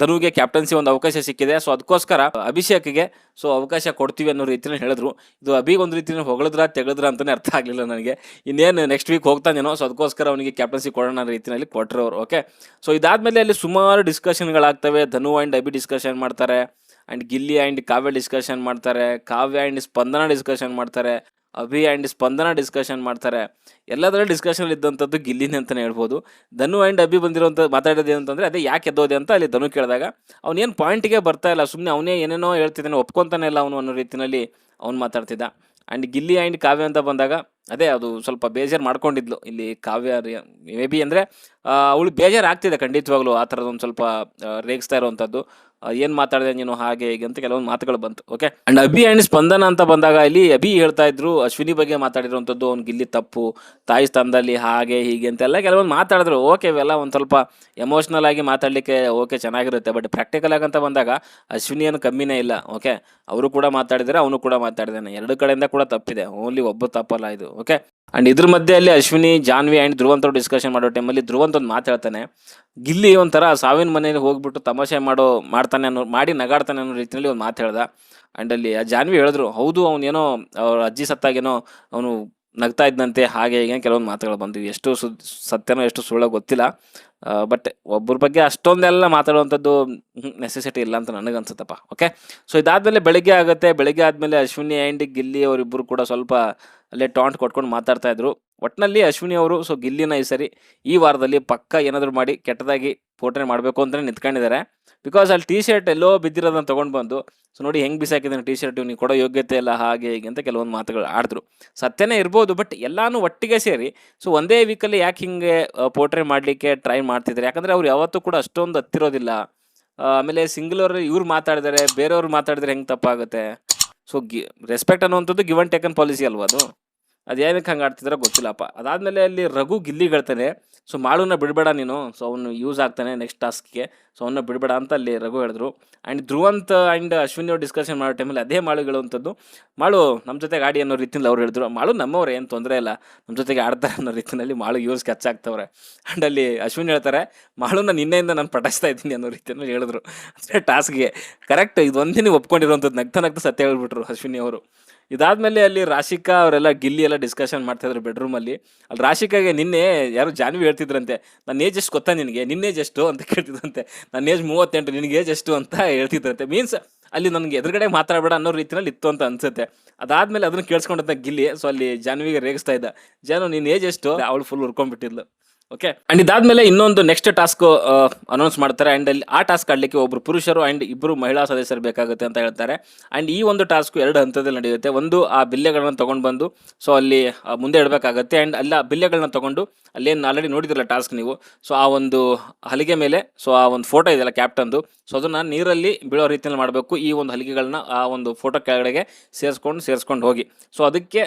[SPEAKER 1] ಧನುಗೆ ಕ್ಯಾಪ್ಟನ್ಸಿ ಒಂದು ಅವಕಾಶ ಸಿಕ್ಕಿದೆ. ಸೊ ಅದಕ್ಕೋಸ್ಕರ ಅಭಿಷೇಕ್ಗೆ ಸೊ ಅವಕಾಶ ಕೊಡ್ತೀವಿ ಅನ್ನೋ ರೀತಿಯಲ್ಲಿ ಹೇಳಿದ್ರು. ಇದು ಅಭಿಗೆ ಒಂದು ರೀತಿಯಲ್ಲಿ ಹೊಗಳಿದ್ರ ತೆಗಳಿದ್ರ ಅಂತಲೇ ಅರ್ಥ ಆಗಲಿಲ್ಲ ನನಗೆ. ಇನ್ನೇನು ನೆಕ್ಸ್ಟ್ ವೀಕ್ ಹೋಗ್ತಾನೇನೋ ಸೊ ಅದಕ್ಕೋಸ್ಕರ ಅವನಿಗೆ ಕ್ಯಾಪ್ಟನ್ಸಿ ಕೊಡೋಣ ರೀತಿಯಲ್ಲಿ ಕೊಟ್ಟರು ಅವರು. ಓಕೆ ಸೊ ಇದಾದಮೇಲೆ ಅಲ್ಲಿ ಸುಮಾರು ಡಿಸ್ಕಷನ್ಗಳಾಗ್ತವೆ ಧನು ಆ್ಯಂಡ್ ಅಭಿ ಡಿಸ್ಕಷನ್ ಮಾಡ್ತಾರೆ. And Gilli and Kavya discussion ಮಾಡ್ತಾರೆ. ಕಾವ್ಯ ಆ್ಯಂಡ್ ಸ್ಪಂದನ ಡಿಸ್ಕಷನ್ ಮಾಡ್ತಾರೆ. ಅಭಿ ಆ್ಯಂಡ್ ಸ್ಪಂದನ ಡಿಸ್ಕಷನ್ ಮಾಡ್ತಾರೆ. ಎಲ್ಲದರಲ್ಲೂ ಡಿಸ್ಕಷನ್ ಇದ್ದಂಥದ್ದು ಗಿಲ್ಲಿನೇ ಅಂತಲೇ ಹೇಳ್ಬೋದು. ಧನು ಆ್ಯಂಡ್ ಅಭಿ ಬಂದಿರೋಂಥ ಮಾತಾಡೋದು ಏನಂತಂದರೆ ಅದೇ ಯಾಕೆ ಎದ್ದೋದೆ ಅಂತ ಅಲ್ಲಿ ಧನು ಕೇಳಿದಾಗ ಅವನೇನು ಪಾಯಿಂಟಿಗೆ ಬರ್ತಾ ಇಲ್ಲ ಸುಮ್ಮನೆ ಅವನೇ ಏನೇನೋ ಹೇಳ್ತಿದ್ದಾನೆ, ಒಪ್ಕೊತಾನೆ ಇಲ್ಲ ಅವನು ಅನ್ನೋ ರೀತಿಯಲ್ಲಿ ಅವ್ನು ಮಾತಾಡ್ತಿದ್ದ. ಆ್ಯಂಡ್ ಗಿಲ್ಲಿ ಆ್ಯಂಡ್ ಕಾವ್ಯ ಅಂತ ಬಂದಾಗ, ಅದೇ ಅದು ಸ್ವಲ್ಪ ಬೇಜಾರು ಮಾಡ್ಕೊಂಡಿದ್ಲು. ಇಲ್ಲಿ ಕಾವ್ಯ ಮೇ ಬಿ ಅಂದರೆ ಅವಳು ಬೇಜಾರು ಆಗ್ತಿದೆ ಖಂಡಿತವಾಗ್ಲೂ ಆ ಥರದೊಂದು ಸ್ವಲ್ಪ ರೇಗಿಸ್ತಾ ಇರುವಂಥದ್ದು. ಏನು ಮಾತಾಡಿದೆ ನೀನು, ಹಾಗೆ ಹೀಗೆ ಅಂತ ಕೆಲವೊಂದು ಮಾತುಗಳು ಬಂತು okay and Abhi and Spandana ಅಂತ ಬಂದಾಗ ಇಲ್ಲಿ ಅಭಿ ಹೇಳ್ತಾ ಇದ್ರು, ಅಶ್ವಿನಿ ಬಗ್ಗೆ ಮಾತಾಡಿರುವಂಥದ್ದು ಅವ್ನಿಗೆ ಗಿಲ್ಲಿ ತಪ್ಪು, ತಾಯಿ ಸ್ಥಾನದಲ್ಲಿ ಹಾಗೆ ಹೀಗೆ ಅಂತೆಲ್ಲ ಕೆಲವೊಂದು ಮಾತಾಡಿದ್ರು ಓಕೆ ಇವೆಲ್ಲ ಒಂದು ಸ್ವಲ್ಪ ಎಮೋಷ್ನಲ್ ಆಗಿ ಮಾತಾಡಲಿಕ್ಕೆ ಓಕೆ ಚೆನ್ನಾಗಿರುತ್ತೆ ಬಟ್ ಪ್ರಾಕ್ಟಿಕಲ್ ಆಗಂತ ಬಂದಾಗ ಅಶ್ವಿನಿ ಏನು ಕಮ್ಮಿನೇ ಇಲ್ಲ ಓಕೆ ಅವರು ಕೂಡ ಮಾತಾಡಿದರೆ, ಅವನು ಕೂಡ ಮಾತಾಡಿದ್ದಾನೆ ಎರಡು ಕಡೆಯಿಂದ ಕೂಡ ತಪ್ಪಿದೆ ಓನ್ಲಿ ಒಬ್ಬ ತಪ್ಪಲ್ಲ ಇದು ಓಕೆ ಅಂಡ್ ಇದ್ರ ಮಧ್ಯೆಯಲ್ಲಿ ಅಶ್ವಿನಿ, ಜಾನ್ವಿ ಆ್ಯಂಡ್ ಧ್ರುವಂತ ಡಿಸ್ಕಷನ್ ಮಾಡೋ ಟೈಮಲ್ಲಿ ಧ್ರುವಂತ ಒಂದು ಮಾತು ಹೇಳ್ತಾನೆ, ಗಿಲ್ಲಿ ಒಂಥರ ಸಾವಿನ ಮನೆಯಲ್ಲಿ ಹೋಗ್ಬಿಟ್ಟು ತಮಾಷೆ ಮಾಡೋ, ಮಾಡ್ತಾನೆ ಅನ್ನೋ, ಮಾಡಿ ನಗಾಡ್ತಾನೆ ಅನ್ನೋ ರೀತಿಯಲ್ಲಿ ಒಂದು ಮಾತು ಹೇಳ್ದ. ಆ್ಯಂಡ್ ಅಲ್ಲಿ ಆ ಜಾನ್ವಿ ಹೇಳಿದ್ರು, ಹೌದು ಅವನೇನೋ ಅವ್ರ ಅಜ್ಜಿ ಸತ್ತಾಗೇನೋ, ಅವನು ನಗ್ತಾ ಇದ್ದಂತೆ ಹಾಗೆ ಹೀಗೆ ಕೆಲವೊಂದು ಮಾತುಗಳು ಬಂದು ಎಷ್ಟು ಸು, ಸತ್ಯನೋ ಎಷ್ಟು ಸುಳ್ಳೋ ಗೊತ್ತಿಲ್ಲ. ಬಟ್ ಒಬ್ಬರ ಬಗ್ಗೆ ಅಷ್ಟೊಂದೆಲ್ಲ ಮಾತಾಡುವಂಥದ್ದು ನೆಸೆಸಿಟಿ ಇಲ್ಲ ಅಂತ ನನಗನ್ಸುತ್ತಪ್ಪ ಓಕೆ ಸೊ ಇದಾದಮೇಲೆ ಬೆಳಗ್ಗೆ ಆಗುತ್ತೆ. ಬೆಳಗ್ಗೆ ಆದಮೇಲೆ ಅಶ್ವಿನಿ ಆ್ಯಂಡ್ ಗಿಲ್ಲಿ ಅವರಿಬ್ಬರು ಕೂಡ ಸ್ವಲ್ಪ ಅಲ್ಲೇ ಟಾಂಟ್ ಕೊಟ್ಕೊಂಡು ಮಾತಾಡ್ತಾ ಇದ್ರು. ಒಟ್ಟಿನಲ್ಲಿ ಅಶ್ವಿನಿ ಅವರು ಸೊ ಗಿಲ್ಲಿನ ಈ ಸರಿ ಈ ವಾರದಲ್ಲಿ ಪಕ್ಕ ಏನಾದರೂ ಮಾಡಿ ಕೆಟ್ಟದಾಗಿ ಪೋಟ್ರೆ ಮಾಡಬೇಕು ಅಂತಲೇ ನಿಂತ್ಕೊಂಡಿದ್ದಾರೆ. ಬಿಕಾಸ್ ಅಲ್ಲಿ ಟಿ ಶರ್ಟ್ ಎಲ್ಲೋ ಬಿದ್ದಿರೋದನ್ನ ತೊಗೊಂಡು ಬಂದು ಸೊ ನೋಡಿ ಹೆಂಗೆ ಬಿಸಾಕಿದ್ದಾನೆ ಟಿ ಶರ್ಟ್ ನೀವು ಕೊಡೋ ಯೋಗ್ಯತೆ ಇಲ್ಲ, ಹಾಗೆ ಹೀಗೆ ಅಂತ ಕೆಲವೊಂದು ಮಾತುಗಳು ಆಡಿದ್ರು. ಸತ್ಯನೇ ಇರ್ಬೋದು ಬಟ್ ಎಲ್ಲಾನು ಒಟ್ಟಿಗೆ ಸೇರಿ ಸೊ ಒಂದೇ ವೀಕಲ್ಲಿ ಯಾಕೆ ಹಿಂಗೆ ಪೋರ್ಟ್ರೇ ಮಾಡಲಿಕ್ಕೆ ಟ್ರೈ ಮಾಡ್ತಿದ್ದಾರೆ? ಯಾಕಂದರೆ ಅವ್ರು ಯಾವತ್ತೂ ಕೂಡ ಅಷ್ಟೊಂದು ಹತ್ತಿರೋದಿಲ್ಲ. ಆಮೇಲೆ ಸಿಂಗಲ್ ಅವರು ಇವ್ರು ಮಾತಾಡಿದರೆ, ಬೇರೆಯವ್ರು ಮಾತಾಡಿದರೆ ಹೆಂಗೆ ತಪ್ಪಾಗುತ್ತೆ? ಸೊ ಗಿ ರೆಸ್ಪೆಕ್ಟ್ ಅನ್ನುವಂಥದ್ದು ಗಿವನ್ ಟೇಕನ್ ಪಾಲಿಸಿ ಅಲ್ವಾ ಅದು? ಅದೇನಕ್ಕೆ ಹಂಗೆ ಆಡ್ತಿದ್ರೆ ಗೊತ್ತಿಲ್ಲಪ್ಪ. ಅದಾದಮೇಲೆ ಅಲ್ಲಿ ರಘು ಗಿಲ್ಲಿ ಹೇಳ್ತಾನೆ, ಸೊ ಮಾಳುನ ಬಿಡಬೇಡ ನೀನು, ಸೊ ಅವನು ಯೂಸ್ ಆಗ್ತಾನೆ ನೆಕ್ಸ್ಟ್ ಟಾಸ್ಕ್ಗೆ ಸೊ ಅವನ್ನ ಬಿಡಬೇಡ ಅಂತ ಅಲ್ಲಿ ರಘು ಹೇಳಿದ್ರು. ಆ್ಯಂಡ್ ಧ್ರುವಂತ್ ಆ್ಯಂಡ್ ಅಶ್ವಿನಿ ಅವ್ರು ಡಿಸ್ಕಷನ್ ಮಾಡೋ ಟೈಮಲ್ಲಿ ಅದೇ ಮಾಳು ಹೇಳುವಂಥದ್ದು ಮಾಳು ನಮ್ಮ ಜೊತೆಗೆ ಆಡಿ ಅನ್ನೋ ರೀತಿಯಲ್ಲಿ ಅವ್ರು ಹೇಳಿದ್ರು. ಮಾಳು ನಮ್ಮವ್ರು, ಏನು ತೊಂದರೆ ಇಲ್ಲ. ನಮ್ಮ ಜೊತೆಗೆ ಆಡ್ತಾರೆ ಅನ್ನೋ ರೀತಿಯಲ್ಲಿ ಮಾಳು ಯೂಸ್ ಆಗ್ತವ್ರೆ. ಆ್ಯಂಡ್ ಅಲ್ಲಿ ಅಶ್ವಿನಿ ಹೇಳ್ತಾರೆ, ಮಾಳುನ ನಿನ್ನೆಯಿಂದ ನಾನು ಪಟಾಯಿಸ್ತಾ ಇದ್ದೀನಿ ಅನ್ನೋ ರೀತಿಯಲ್ಲಿ ಹೇಳಿದ್ರು. ಅಂದರೆ ಟಾಸ್ಕ್ಗೆ ಕರೆಕ್ಟ್ ಇದು ಒಂದಿನ ಒಪ್ಕೊಂಡಿರುವಂಥದ್ದು ನಗ್ತಾ ನಗ್ತಾ ಸತ್ಯ ಹೇಳ್ಬಿಟ್ರು ಅಶ್ವಿನಿ ಅವರು. ಇದಾದ್ಮೇಲೆ ಅಲ್ಲಿ ರಾಶಿಕಾ ಅವರೆಲ್ಲ ಗಿಲ್ಲಿ ಎಲ್ಲ ಡಿಸ್ಕಷನ್ ಮಾಡ್ತಾ ಇದ್ರು ಬೆಡ್ರೂಮಲ್ಲಿ ಅಲ್ಲಿ. ರಾಶಿಕಾಗೆ ನಿನ್ನೆ ಯಾರು ಜಾನ್ವಿ ಹೇಳ್ತಿದ್ರಂತೆ, ನನ್ನ ಏಜ್ ಎಷ್ಟು ಗೊತ್ತಾ ನಿನಗೆ? ನಿನ್ನ ಏಜ್ ಎಷ್ಟು? ಅಂತ ಕೇಳ್ತಿದ್ರಂತೆ. ನನ್ನ ಏಜ್ ಮೂವತ್ತೆಂಟು, ನಿನಗೆ ಏಜ್ ಎಷ್ಟು? ಅಂತ ಹೇಳ್ತಿದ್ರಂತೆ. ಮೀನ್ಸ್ ಅಲ್ಲಿ ನನಗೆ ಎದುರುಗಡೆ ಮಾತಾಡಬೇಡ ಅನ್ನೋ ರೀತಿಯಲ್ಲಿ ಇತ್ತು ಅಂತ ಅನ್ಸುತ್ತೆ. ಅದಾದ್ಮೇಲೆ ಅದನ್ನ ಕೇಳಿಸ್ಕೊಂಡಂತ ಗಿಲ್ಲಿ. ಸೊ ಅಲ್ಲಿ ಜಾನ್ವಿಗೆ ರೇಗಿಸ್ತಾ ಇದ್ದ, ಜಾನು ನಿನ್ನ ಏಜ್ ಎಷ್ಟು? ಅವಳು ಫುಲ್ ಉರ್ಕೊಂಡ್ಬಿಟ್ಟಿದ್ಲು ಓಕೆ ಅಂಡ್ ಇದಾದ್ಮೇಲೆ ಇನ್ನೊಂದು ನೆಕ್ಸ್ಟ್ ಟಾಸ್ಕ್ ಅನೌನ್ಸ್ ಮಾಡ್ತಾರೆ. ಅಂಡ್ ಅಲ್ಲಿ ಆ ಟಾಸ್ಕ್ ಆಡ್ಲಿಕ್ಕೆ ಒಬ್ರು ಪುರುಷರು ಅಂಡ್ ಇಬ್ಬರು ಮಹಿಳಾ ಸದಸ್ಯರು ಬೇಕಾಗುತ್ತೆ ಅಂತ ಹೇಳ್ತಾರೆ. ಅಂಡ್ ಈ ಒಂದು ಟಾಸ್ಕ್ ಎರಡು ಹಂತದಲ್ಲಿ ನಡೆಯುತ್ತೆ. ಒಂದು, ಆ ಬಿಲ್ಲೆಗಳನ್ನ ತಗೊಂಡು ಬಂದು ಸೊ ಅಲ್ಲಿ ಮುಂದೆ ಇಡಬೇಕಾಗತ್ತೆ. ಅಂಡ್ ಆ ಬಿಲ್ಲೆಗಳನ್ನ ತಗೊಂಡು ಅಲ್ಲೇನು ಆಲ್ರೆಡಿ ನೋಡಿದಿರಲ್ಲ ಟಾಸ್ಕ್ ನೀವು ಸೊ ಆ ಒಂದು ಹಲಿಗೆ ಮೇಲೆ ಸೊ ಆ ಒಂದು ಫೋಟೋ ಇದೆಯಲ್ಲ ಕ್ಯಾಪ್ಟನ್ದು ಸೊ ಅದನ್ನ ನೀರಲ್ಲಿ ಬೀಳೋ ರೀತಿಯಲ್ಲಿ ಮಾಡಬೇಕು. ಈ ಒಂದು ಹಲಿಗೆಗಳನ್ನ ಆ ಒಂದು ಫೋಟೋ ಕೆಳಗಡೆಗೆ ಸೇರಿಸ್ಕೊಂಡು ಸೇರಿಸ್ಕೊಂಡು ಹೋಗಿ. ಸೊ ಅದಕ್ಕೆ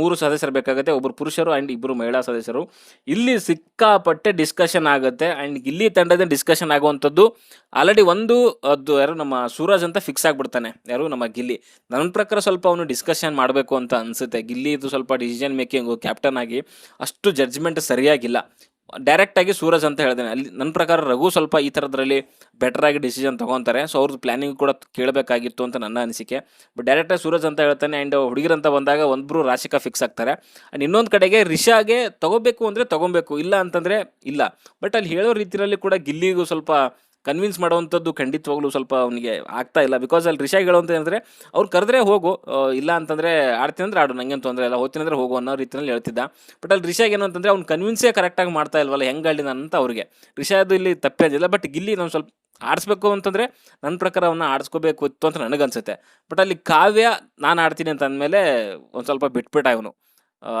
[SPEAKER 1] ಮೂರು ಸದಸ್ಯರು ಬೇಕಾಗುತ್ತೆ. ಒಬ್ಬರು ಪುರುಷರು ಅಂಡ್ ಇಬ್ಬರು ಮಹಿಳಾ ಸದಸ್ಯರು. ಇಲ್ಲಿ ಸಿಕ್ಕಾಪಟ್ಟೆ ಡಿಸ್ಕಷನ್ ಆಗುತ್ತೆ. ಆ್ಯಂಡ್ ಗಿಲ್ಲಿ ತಂಡದ ಡಿಸ್ಕಷನ್ ಆಗುವಂಥದ್ದು ಆಲ್ರೆಡಿ ಒಂದು, ಅದು ಯಾರು ನಮ್ಮ ಸೂರಜ್ ಅಂತ ಫಿಕ್ಸ್ ಆಗಿಬಿಡ್ತಾನೆ. ಯಾರು ನಮ್ಮ ಗಿಲ್ಲಿ. ನನ್ನ ಪ್ರಕಾರ ಸ್ವಲ್ಪ ಅವನು ಡಿಸ್ಕಷನ್ ಮಾಡಬೇಕು ಅಂತ ಅನಿಸುತ್ತೆ. ಗಿಲ್ಲಿದು ಸ್ವಲ್ಪ ಡಿಸಿಷನ್ ಮೇಕಿಂಗು ಕ್ಯಾಪ್ಟನ್ ಆಗಿ ಅಷ್ಟು ಜಡ್ಜ್ಮೆಂಟ್ ಸರಿಯಾಗಿಲ್ಲ. ಡೈರೆಕ್ಟಾಗಿ ಸೂರಜ್ ಅಂತ ಹೇಳ್ತಾನೆ ಅಲ್ಲಿ ನನ್ನ ಪ್ರಕಾರ ರಘು ಸ್ವಲ್ಪ ಈ ಥರದ್ರಲ್ಲಿ ಬೆಟರ್ ಆಗಿ ಡಿಸಿಷನ್ ತೊಗೊತಾರೆ. ಸೊ ಅವ್ರದ್ದು ಪ್ಲಾನಿಂಗ್ ಕೂಡ ಕೇಳಬೇಕಾಗಿತ್ತು ಅಂತ ನನ್ನ ಅನಿಸಿಕೆ. ಬಟ್ ಡೈರೆಕ್ಟಾಗಿ ಸೂರಜ್ ಅಂತ ಹೇಳ್ತಾನೆ ಆ್ಯಂಡ್ ಹುಡುಗಿರಂತ ಬಂದಾಗ ಒಂದ್ರು ರಾಶಿಕ ಫಿಕ್ಸ್ ಆಗ್ತಾರೆ. ಆ್ಯಂಡ್ ಇನ್ನೊಂದು ಕಡೆಗೆ ರಿಷಾಗೆ ತಗೋಬೇಕು ಅಂದರೆ ತೊಗೊಬೇಕು, ಇಲ್ಲ ಅಂತಂದರೆ ಇಲ್ಲ. ಬಟ್ ಅಲ್ಲಿ ಹೇಳೋ ರೀತಿಯಲ್ಲಿ ಕೂಡ ಗಿಲ್ಲಿಗೂ ಸ್ವಲ್ಪ ಕನ್ವಿನ್ಸ್ ಮಾಡುವಂಥದ್ದು ಖಂಡಿತವಾಗ್ಲೂ ಸ್ವಲ್ಪ ಅವನಿಗೆ ಆಗ್ತಾ ಇಲ್ಲ. ಬಿಕಾಸ್ ಅಲ್ಲಿ ರಿಷಾಗ್ ಹೇಳುವಂತ ಏನಂದರೆ, ಅವ್ರು ಕರೆದ್ರೆ ಹೋಗು ಇಲ್ಲ ಅಂತಂದರೆ ಆಡ್ತೀನಿ ಅಂದ್ರೆ ಆಡು, ನಂಗೇನು ತೊಂದರೆ ಇಲ್ಲ, ಹೋಗ್ತೀನಿ ಅಂದರೆ ಹೋಗು ಅನ್ನೋ ರೀತಿಯಲ್ಲಿ ಹೇಳ್ತಿದ್ದ. ಬಟ್ ಅಲ್ಲಿ ರಿಷಾಗ್ ಏನು ಅಂತಂದರೆ, ಅವ್ನು ಕನ್ವಿನ್ಸೇ ಕರೆಕ್ಟಾಗಿ ಮಾಡ್ತಾ ಇಲ್ವಲ್ಲ ಹೆಂಗೆ ನಾನು ಅಂತ ಅವ್ರಿಗೆ ರಿಷಾದು ಇಲ್ಲಿ ತಪ್ಪೇದಿಲ್ಲ ಬಟ್ ಗಿಲ್ಲಿ ನಾವು ಸ್ವಲ್ಪ ಆಡಿಸ್ಬೇಕು ಅಂತಂದರೆ ನನ್ನ ಪ್ರಕಾರ ಅವನ್ನ ಆಡಿಸ್ಕೋಬೇಕು ಇತ್ತು ಅಂತ ನನಗನ್ಸುತ್ತೆ. ಬಟ್ ಅಲ್ಲಿ ಕಾವ್ಯ, ನಾನು ಆಡ್ತೀನಿ ಅಂತ ಅಂದಮೇಲೆ ಒಂದು ಸ್ವಲ್ಪ ಬಿಟ್ಬಿಟ್ಟ ಇವನು.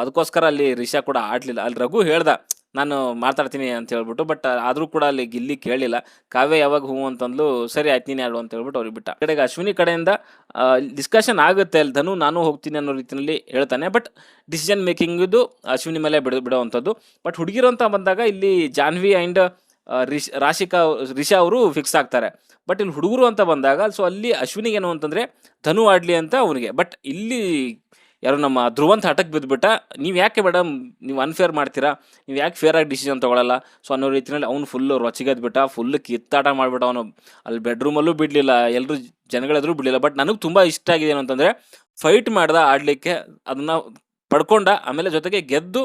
[SPEAKER 1] ಅದಕ್ಕೋಸ್ಕರ ಅಲ್ಲಿ ರಿಷಾ ಕೂಡ ಆಡಲಿಲ್ಲ. ಅಲ್ಲಿ ರಘು ಹೇಳ್ದ ನಾನು ಮಾತಾಡ್ತೀನಿ ಅಂತ ಹೇಳ್ಬಿಟ್ಟು ಬಟ್ ಆದರೂ ಕೂಡ ಅಲ್ಲಿ ಗಿಲ್ಲಿ ಕೇಳಿಲ್ಲ. ಕಾವ್ಯ ಯಾವಾಗ ಹೂ ಅಂತಂದ್ಲು, ಸರಿ ಆಯ್ತು, ನೀನು ಅಂತ ಹೇಳ್ಬಿಟ್ಟು ಅವ್ರಿಗೆ ಬಿಟ್ಟ. ಕಡೆಗೆ ಅಶ್ವಿನಿ ಕಡೆಯಿಂದ ಡಿಸ್ಕಷನ್ ಆಗುತ್ತೆ ಅಲ್ಲಿ. ಧನು, ನಾನು ಹೋಗ್ತೀನಿ ಅನ್ನೋ ರೀತಿಯಲ್ಲಿ ಹೇಳ್ತಾನೆ. ಬಟ್ ಡಿಸಿಷನ್ ಮೇಕಿಂಗಿದು ಅಶ್ವಿನಿ ಮೇಲೆ ಬಿಡ, ಬಿಡೋವಂಥದ್ದು. ಬಟ್ ಹುಡುಗಿರು ಅಂತ ಬಂದಾಗ ಇಲ್ಲಿ ಜಾನ್ವಿ ಆ್ಯಂಡ್ ರಿಶ್ ರಾಶಿಕಾ, ರಿಷಾ ಅವರು ಫಿಕ್ಸ್ ಆಗ್ತಾರೆ. ಬಟ್ ಇಲ್ಲಿ ಹುಡುಗರು ಅಂತ ಬಂದಾಗ ಸೊ ಅಲ್ಲಿ ಅಶ್ವಿನಿಗೆ ಏನು ಅಂತಂದರೆ, ಧನು ಆಡಲಿ ಅಂತ ಅವನಿಗೆ. ಬಟ್ ಇಲ್ಲಿ ಯಾರು ನಮ್ಮ ಧ್ರುವಂತ ಹಠಕ್ಕೆ ಬಿದ್ದುಬಿಟ್ಟ ನೀವು ಯಾಕೆ ಮೇಡಮ್ ನೀವು ಅನ್ಫೇರ್ ಮಾಡ್ತೀರಾ? ನೀವು ಯಾಕೆ ಫೇರ್ ಆಗಿ ಡಿಸಿಷನ್ ತೊಗೊಳಲ್ಲ? ಸೊ ಅನ್ನೋ ರೀತಿಯಲ್ಲಿ ಅವ್ನು ಫುಲ್ಲು ರೊಚ್ಚಿಗೆದ್ಬಿಟ್ಟ ಫುಲ್ ಕಿತ್ತಾಟ ಮಾಡಿಬಿಟ್ಟ ಅವನು. ಅಲ್ಲಿ ಬೆಡ್ರೂಮಲ್ಲೂ ಬಿಡಲಿಲ್ಲ ಎಲ್ಲರೂ ಜನಗಳೆದ್ರೂ ಬಿಡಲಿಲ್ಲ. ಬಟ್ ನನಗೆ ತುಂಬ ಇಷ್ಟ ಆಗಿದೆ ಅಂತಂದರೆ ಫೈಟ್ ಮಾಡ್ದ ಆಡಲಿಕ್ಕೆ ಅದನ್ನು ಪಡ್ಕೊಂಡ, ಆಮೇಲೆ ಜೊತೆಗೆ ಗೆದ್ದು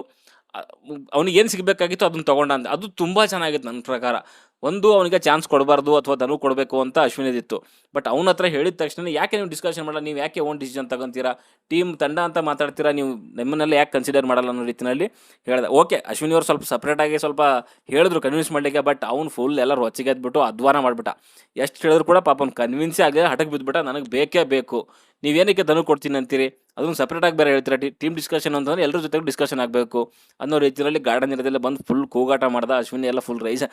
[SPEAKER 1] ಅವನಿಗೆ ಏನು ಸಿಗಬೇಕಾಗಿತ್ತು ಅದನ್ನ ತೊಗೊಂಡ ಅಂತ ಅದು ತುಂಬ ಚೆನ್ನಾಗಿತ್ತು ನನ್ನ ಪ್ರಕಾರ. ಒಂದು ಅವನಿಗೆ ಚಾನ್ಸ್ ಕೊಡಬಾರ್ದು ಅಥವಾ ಧನು ಕೊಡಬೇಕು ಅಂತ ಅಶ್ವಿನಿದಿತ್ತು. ಬಟ್ ಅವನ ಹತ್ರ ಹೇಳಿದ ತಕ್ಷಣ ಯಾಕೆ ನೀವು ಡಿಸ್ಕಷನ್ ಮಾಡಲ್ಲ? ನೀವು ಯಾಕೆ ಓನ್ ಡಿಸಿಷನ್ ತಗೊಂತೀರಾ? ಟೀಮ್ ತಂಡ ಅಂತ ಮಾತಾಡ್ತೀರಾ? ನೀವು ನಿಮ್ಮನ್ನೆಲ್ಲ ಯಾಕೆ ಕನ್ಸಿಡರ್ ಮಾಡಲ್ಲ ಅನ್ನೋ ರೀತಿಯಲ್ಲಿ ಹೇಳಿದೆ. ಓಕೆ ಅಶ್ವಿನಿ ಅವ್ರು ಸ್ವಲ್ಪ ಸಪ್ರೇಟಾಗಿ ಸ್ವಲ್ಪ ಹೇಳಿದ್ರು ಕನ್ವಿನ್ಸ್ ಮಾಡಲಿಕ್ಕೆ ಬಟ್ ಅವ್ನು ಫುಲ್ ಎಲ್ಲ ರೊಚ್ಚಿಗೆ ಎದ್ಬಿಟ್ಟು ಅಧ್ವಾನ ಮಾಡಿಬಿಟ್ಟ. ಎಷ್ಟು ಹೇಳಿದ್ರು ಕೂಡ ಪಾಪ ಅವ್ನು ಕನ್ವಿನ್ಸೇ ಆಗದೆ ಹಠಕ್ಕೆ ಬಿದ್ದುಬಿಟ್ಟ ನನಗೆ ಬೇಕೇ ಬೇಕು. ನೀವೇನಕ್ಕೆ ಧನು ಕೊಡ್ತೀನಿ ಅಂತೀರಿ? ಅದನ್ನು ಸಪ್ರೇಟಾಗಿ ಬೇರೆ ಹೇಳ್ತೀರಾ? ಟೀಮ್ ಡಿಸ್ಕಷನ್ ಅಂತಂದ್ರೆ ಎಲ್ಲರ ಜೊತೆಗೆ ಡಿಸ್ಕಷನ್ ಆಗಬೇಕು. ಅನ್ನೋ ರೀತಿಯಲ್ಲಿ ಗಾರ್ಡನ್ ಇರೋದೆಲ್ಲ ಬಂದು ಫುಲ್ ಕೂಗಾಟ ಮಾಡ್ದ ಅಶ್ವಿನಿ ಎಲ್ಲ ಫುಲ್ ರೈಸ್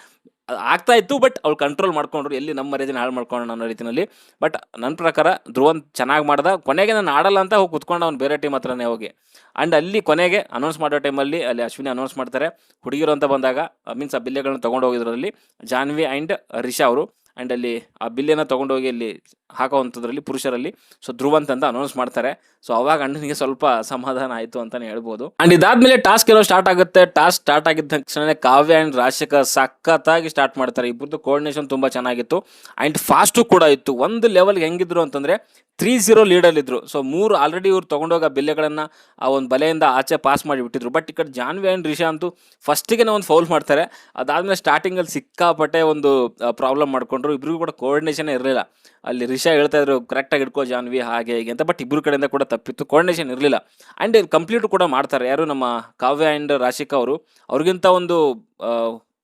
[SPEAKER 1] ಆಗ್ತಾ ಇತ್ತು ಬಟ್ ಅವ್ಳು ಕಂಟ್ರೋಲ್ ಮಾಡ್ಕೊಂಡ್ರು. ಎಲ್ಲಿ ನಮ್ಮ ಮರ್ಯಾದೆನ ಹಾಳು ಮಾಡ್ಕೊಂಡು ಅನ್ನೋ ರೀತಿಯಲ್ಲಿ ಬಟ್ ನನ್ನ ಪ್ರಕಾರ ಧ್ರುವನ್ ಚೆನ್ನಾಗಿ ಮಾಡ್ದ. ಕೊನೆಗೆ ನಾನು ಆಡಲ್ಲ ಅಂತ ಹೋಗಿ ಕುತ್ಕೊಂಡು ಅವ್ನು ಬೇರೆ ಟೀಮ್ ಹತ್ರನೇ ಹೋಗಿ. ಆ್ಯಂಡ್ ಅಲ್ಲಿ ಕೊನೆಗೆ ಅನೌನ್ಸ್ ಮಾಡೋ ಟೈಮಲ್ಲಿ ಅಲ್ಲಿ ಅಶ್ವಿನಿ ಅನೌನ್ಸ್ ಮಾಡ್ತಾರೆ. ಹುಡುಗಿರು ಅಂತ ಬಂದಾಗ ಮೀನ್ಸ್ ಆ ಬಿಲ್ಲೆಗಳನ್ನ ತೊಗೊಂಡು ಹೋಗಿದ್ರಲ್ಲಿ ಜಾನ್ವಿ ಆ್ಯಂಡ್ ರಿಷಾ ಅವರು. ಆ್ಯಂಡ್ ಅಲ್ಲಿ ಆ ಬಿಲ್ಲೆನ ತೊಗೊಂಡೋಗಿ ಅಲ್ಲಿ ಹಾಕೋವಂಥದ್ರಲ್ಲಿ ಪುರುಷರಲ್ಲಿ. ಸೊ ಧ್ರುವಂತ ಅಂತ ಅನೌನ್ಸ್ ಮಾಡ್ತಾರೆ. ಸೊ ಅವಾಗ ಅಣ್ಣನಿಗೆ ಸ್ವಲ್ಪ ಸಮಾಧಾನ ಆಯಿತು ಅಂತಾನೆ ಹೇಳ್ಬೋದು. ಆ್ಯಂಡ್ ಇದಾದ್ಮೇಲೆ ಟಾಸ್ಕ್ ಏನೋ ಸ್ಟಾರ್ಟ್ ಆಗುತ್ತೆ. ಟಾಸ್ಕ್ ಸ್ಟಾರ್ಟ್ ಆಗಿದ್ದ ತಕ್ಷಣ ಕಾವ್ಯ ಆ್ಯಂಡ್ ರಾಶಕ ಸಖತ್ತಾಗಿ ಸ್ಟಾರ್ಟ್ ಮಾಡ್ತಾರೆ. ಇಬ್ಬರದ್ದು ಕೋರ್ಡಿನೇಷನ್ ತುಂಬ ಚೆನ್ನಾಗಿತ್ತು. ಆ್ಯಂಡ್ ಫಾಸ್ಟು ಕೂಡ ಇತ್ತು. ಒಂದು ಲೆವೆಲ್ಗೆ ಹೆಂಗಿದ್ರು ಅಂತಂದರೆ ತ್ರೀ ಝೀರೋ ಲೀಡಲ್ಲಿದ್ದರು ಸೊ ಮೂರು ಆಲ್ರೆಡಿ ಇವ್ರು ತೊಗೊಂಡೋಗ ಬಿಲ್ಲೆಗಳನ್ನು ಆ ಒಂದು ಬಲೆಯಿಂದ ಆಚೆ ಪಾಸ್ ಮಾಡಿಬಿಟ್ಟಿದ್ರು. ಬಟ್ ಈ ಕಡೆ ಜಾನ್ವಿ ಆ್ಯಂಡ್ ರಿಷಾ ಅಂತೂ ಫಸ್ಟಿಗೆ ಒಂದು ಫೌಲ್ ಮಾಡ್ತಾರೆ. ಅದಾದಮೇಲೆ ಸ್ಟಾರ್ಟಿಂಗಲ್ಲಿ ಸಿಕ್ಕಾಪಟ್ಟೆ ಒಂದು ಪ್ರಾಬ್ಲಮ್ ಮಾಡಿಕೊಂಡ್ರು. ಇಬ್ಬರಿಗೂ ಕೂಡ ಕೋರ್ಡಿನೇಷನ್ ಇರಲಿಲ್ಲ. ಅಲ್ಲಿ ರಿಷಾ ಹೇಳ್ತಾ ಇದ್ರು ಕರೆಕ್ಟಾಗಿ ಇಟ್ಕೋ ಜಾನ್ವಿ, ಹಾಗೆ ಹೀಗೆ ಅಂತ. ಬಟ್ ಇಬ್ಬರು ಕಡೆಯಿಂದ ಕೂಡ ತಪ್ಪಿತ್ತು. ಕೋರ್ಡಿನೇಷನ್ ಇರಲಿಲ್ಲ. ಆ್ಯಂಡ್ ಕಂಪ್ಲೀಟ್ ಕೂಡ ಮಾಡ್ತಾರೆ. ಯಾರು ನಮ್ಮ ಕಾವ್ಯ ಆ್ಯಂಡ್ ರಾಶಿಕಾ ಅವರು. ಅವ್ರಿಗಿಂತ ಒಂದು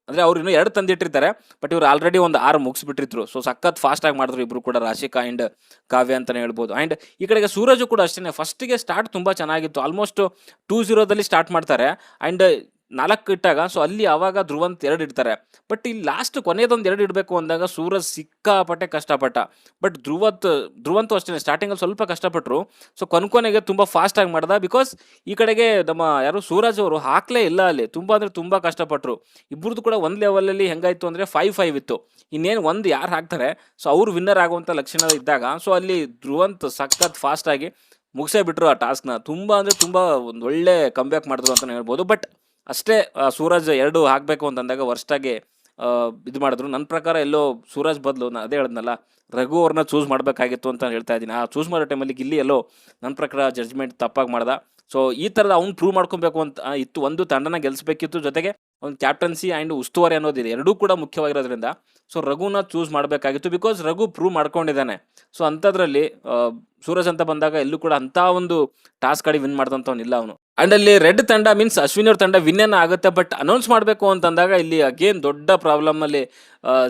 [SPEAKER 1] ಅಂದರೆ ಅವ್ರು ಇನ್ನೂ ಎರಡು ತಂದಿಟ್ಟಿರ್ತಾರೆ. ಬಟ್ ಇವ್ರು ಆಲ್ರೆಡಿ ಒಂದು ಆರು ಮುಗಿಸ್ಬಿಟ್ಟಿದ್ರು. ಸೊ ಸಖತ್ ಫಾಸ್ಟಾಗಿ ಮಾಡಿದ್ರು ಇಬ್ಬರು ಕೂಡ, ರಾಶಿಕಾ ಆ್ಯಂಡ್ ಕಾವ್ಯ ಅಂತಲೇ ಹೇಳ್ಬೋದು. ಆ್ಯಂಡ್ ಈ ಕಡೆಗೆ ಸೂರಜು ಕೂಡ ಅಷ್ಟೇ ಫಸ್ಟಿಗೆ ಸ್ಟಾರ್ಟ್ ತುಂಬ ಚೆನ್ನಾಗಿತ್ತು. ಆಲ್ಮೋಸ್ಟ್ ಟೂ ಜೀರೋದಲ್ಲಿ ಸ್ಟಾರ್ಟ್ ಮಾಡ್ತಾರೆ. ಆ್ಯಂಡ್ ನಾಲ್ಕು ಇಟ್ಟಾಗ ಸೊ ಅಲ್ಲಿ ಆವಾಗ ಧ್ರುವಂತ್ ಎರಡು ಇಡ್ತಾರೆ. ಬಟ್ ಇಲ್ಲಿ ಲಾಸ್ಟ್ ಕೊನೆಯದೊಂದು ಎರಡು ಇಡಬೇಕು ಅಂದಾಗ ಸೂರಜ್ ಸಿಕ್ಕಾಪಟ್ಟೆ ಕಷ್ಟಪಟ್ಟ. ಬಟ್ ಧ್ರುವತ್, ಧ್ರುವಂತು ಅಷ್ಟೇ ಸ್ಟಾರ್ಟಿಂಗಲ್ಲಿ ಸ್ವಲ್ಪ ಕಷ್ಟಪಟ್ಟರು ಸೊ ಕೊನೆಗೆ ತುಂಬ ಫಾಸ್ಟಾಗಿ ಮಾಡ್ದ ಬಿಕಾಸ್ ಈ ಕಡೆಗೆ ನಮ್ಮ ಯಾರು ಸೂರಜ್ ಅವರು ಹಾಕಲೇ ಇಲ್ಲ ಅಲ್ಲಿ. ತುಂಬ ಅಂದರೆ ತುಂಬ ಕಷ್ಟಪಟ್ಟರು ಇಬ್ಬರದ್ದು ಕೂಡ ಒಂದು ಲೆವೆಲಲ್ಲಿ ಹೆಂಗಾಯಿತು ಅಂದರೆ ಫೈವ್ ಫೈವ್ ಇತ್ತು. ಇನ್ನೇನು ಒಂದು ಯಾರು ಹಾಕ್ತಾರೆ ಸೊ ಅವರು ವಿನ್ನರ್ ಆಗುವಂಥ ಲಕ್ಷಣ ಇದ್ದಾಗ ಸೊ ಅಲ್ಲಿ ಧ್ರುವಂತ್ ಸಖತ್ ಫಾಸ್ಟಾಗಿ ಮುಗಿಸೇ ಬಿಟ್ಟರು ಆ ಟಾಸ್ಕ್ನ ತುಂಬ ಅಂದರೆ ತುಂಬ ಒಂದು ಒಳ್ಳೆ ಕಂಬ್ಯಾಕ್ ಮಾಡಿದ್ರು ಅಂತಲೇ ಹೇಳ್ಬೋದು. ಬಟ್ ಅಷ್ಟೇ ಸೂರಜ್ ಎರಡು ಹಾಕಬೇಕು ಅಂತಂದಾಗ ವರ್ಸ್ಟಾಗಿ ಇದು ಮಾಡಿದ್ರು. ನನ್ನ ಪ್ರಕಾರ ಎಲ್ಲೋ ಸೂರಜ್ ಬದಲು ನಾನು ಅದೇ ಹೇಳಿದ್ನಲ್ಲ, ರಘು ಅವ್ರನ್ನ ಚೂಸ್ ಮಾಡಬೇಕಾಗಿತ್ತು ಅಂತ ಹೇಳ್ತಾ ಇದ್ದೀನಿ. ಆ ಚೂಸ್ ಮಾಡೋ ಟೈಮಲ್ಲಿ ಇಲ್ಲಿ ಎಲ್ಲೋ ನನ್ನ ಪ್ರಕಾರ ಜಡ್ಜ್ಮೆಂಟ್ ತಪ್ಪಾಗಿ ಮಾಡ್ದ. ಸೊ ಈ ಥರದ ಅವ್ನು ಪ್ರೂವ್ ಮಾಡ್ಕೊಬೇಕು ಅಂತ ಇತ್ತು. ಒಂದು ತಂಡನ ಗೆಲ್ಲಿಸಬೇಕಿತ್ತು ಜೊತೆಗೆ ಒಂದು ಕ್ಯಾಪ್ಟನ್ಸಿ ಆ್ಯಂಡ್ ಉಸ್ತುವಾರಿ ಅನ್ನೋದಿದೆ. ಎರಡೂ ಕೂಡ ಮುಖ್ಯವಾಗಿರೋದ್ರಿಂದ ಸೊ ರಘುನ ಚೂಸ್ ಮಾಡಬೇಕಾಗಿತ್ತು ಬಿಕಾಸ್ ರಘು ಪ್ರೂವ್ ಮಾಡ್ಕೊಂಡಿದ್ದಾನೆ. ಸೊ ಅಂಥದ್ರಲ್ಲಿ ಸೂರಜ್ ಅಂತ ಬಂದಾಗ ಎಲ್ಲೂ ಕೂಡ ಅಂಥ ಒಂದು ಟಾಸ್ಕ್ ಆಡಿ ವಿನ್ ಮಾಡ್ದಂಥವ್ನಿಲ್ಲ ಅವನು. ಅಂಡ್ ಅಲ್ಲಿ ರೆಡ್ ತಂಡ ಮೀನ್ಸ್ ಅಶ್ವಿನ್ ಅವ್ರ ತಂಡ ವಿನ್ ಆಗುತ್ತೆ ಬಟ್ ಅನೌನ್ಸ್ ಮಾಡಬೇಕು ಅಂತಂದಾಗ ಇಲ್ಲಿ ಅಗೇನ್ ದೊಡ್ಡ ಪ್ರಾಬ್ಲಮ್ ಅಲ್ಲಿ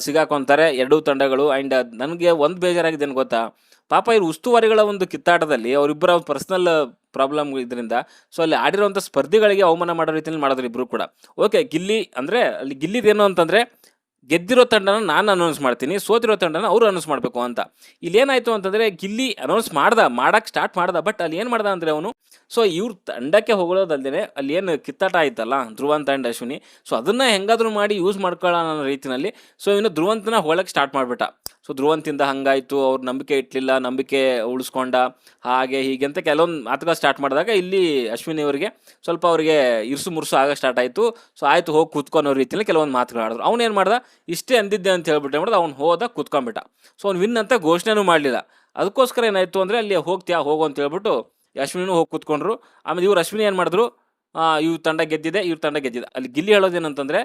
[SPEAKER 1] ಸಿಗಾಕೊಂತಾರೆ ಎರಡೂ ತಂಡಗಳು. ಅಂಡ್ ನನಗೆ ಒಂದು ಬೇಜಾರಾಗಿದೆ ಏನು ಗೊತ್ತಾ? ಪಾಪ ಇವ್ರು ಉಸ್ತುವಾರಿಗಳ ಒಂದು ಕಿತ್ತಾಟದಲ್ಲಿ ಅವರಿಬ್ಬರ ಪರ್ಸನಲ್ ಪ್ರಾಬ್ಲಮ್ ಇದರಿಂದ ಸೊ ಅಲ್ಲಿ ಆಡಿರುವಂಥ ಸ್ಪರ್ಧಿಗಳಿಗೆ ಅವಮಾನ ಮಾಡೋ ರೀತಿಯಲ್ಲಿ ಮಾಡಿದ್ರು ಇಬ್ಬರು ಕೂಡ. ಓಕೆ ಗಿಲ್ಲಿ ಅಂದರೆ, ಅಲ್ಲಿ ಗಿಲ್ಲಿದೇನು ಅಂತಂದರೆ ಗೆದ್ದಿರೋ ತಂಡನ ನಾನು ಅನೌನ್ಸ್ ಮಾಡ್ತೀನಿ, ಸೋತಿರೋ ತಂಡನ ಅವರು ಅನೌನ್ಸ್ ಮಾಡಬೇಕು ಅಂತ. ಇಲ್ಲಿ ಏನಾಯಿತು ಅಂತಂದರೆ ಗಿಲ್ಲಿ ಅನೌನ್ಸ್ ಮಾಡ್ದ ಮಾಡೋಕ್ಕೆ ಸ್ಟಾರ್ಟ್ ಮಾಡ್ದ ಬಟ್ ಅಲ್ಲಿ ಏನು ಮಾಡ್ದ ಅಂದರೆ ಅವನು ಸೊ ಇವ್ರ ತಂಡಕ್ಕೆ ಹೋಗೋದಲ್ದೇ ಅಲ್ಲಿ ಏನು ಕಿತ್ತಾಟ ಆಯ್ತಲ್ಲ, ಧ್ರುವಂತ ಆ್ಯಂಡ್ ಅಶ್ವಿನಿ. ಸೊ ಅದನ್ನು ಹೆಂಗಾದರೂ ಮಾಡಿ ಯೂಸ್ ಮಾಡ್ಕೊಳ್ಳೋಣ ಅನ್ನೋ ರೀತಿಯಲ್ಲಿ ಸೊ ಇವನು ಧ್ರುವಂತನ ಹೋಳಕ್ಕೆ ಸ್ಟಾರ್ಟ್ ಮಾಡಿಬಿಟ್ಟ. ಸೊ ಧ್ರುವಂತಿಂದ ಹಂಗಾಯ್ತು, ಅವ್ರು ನಂಬಿಕೆ ಇಟ್ಲಿಲ್ಲ, ನಂಬಿಕೆ ಉಳಿಸ್ಕೊಂಡ, ಹಾಗೆ ಹೀಗೆ ಅಂತ ಕೆಲವೊಂದು ಮಾತುಗಳು ಸ್ಟಾರ್ಟ್ ಮಾಡಿದಾಗ ಇಲ್ಲಿ ಅಶ್ವಿನಿ ಅವರಿಗೆ ಸ್ವಲ್ಪ ಅವರಿಗೆ ಇರ್ಸು ಮುರ್ಸು ಆಗ ಸ್ಟಾರ್ಟ್ ಆಯಿತು. ಸೊ ಆಯಿತು, ಹೋಗಿ ಕೂತ್ಕೊನೋ ರೀತಿಯಲ್ಲಿ ಕೆಲವೊಂದು ಮಾತುಗಳು ಆಡಿದ್ರು. ಅವ್ನು ಏನು ಮಾಡ್ದ? ಇಷ್ಟೇ ಅಂದಿದ್ದೆ ಅಂತ ಹೇಳ್ಬಿಟ್ಟು ಮಾಡ್ದ? ಅವ್ನು ಹೋದ ಕೂತ್ಕೊಂಡ್ಬಿಟ್ಟ. ಸೊ ಅವ್ನು ವಿನ್ ಅಂತ ಘೋಷಣೆನೂ ಮಾಡಲಿಲ್ಲ. ಅದಕ್ಕೋಸ್ಕರ ಏನಾಯಿತು ಅಂದರೆ ಅಲ್ಲಿ ಹೋಗ್ತೀಯಾ, ಹೋಗು ಅಂತ ಹೇಳ್ಬಿಟ್ಟು ಅಶ್ವಿನಿನೂ ಹೋಗಿ ಕೂತ್ಕೊಂಡ್ರು. ಆಮೇಲೆ ಇವ್ರು ಅಶ್ವಿನಿ ಏನು ಮಾಡಿದ್ರು? ಇವ್ರ ತಂಡ ಗೆದ್ದಿದೆ, ಇವ್ರ ತಂಡ ಗೆದ್ದಿದೆ. ಅಲ್ಲಿ ಗಿಲ್ಲಿ ಹೇಳೋದೇನಂತಂದರೆ,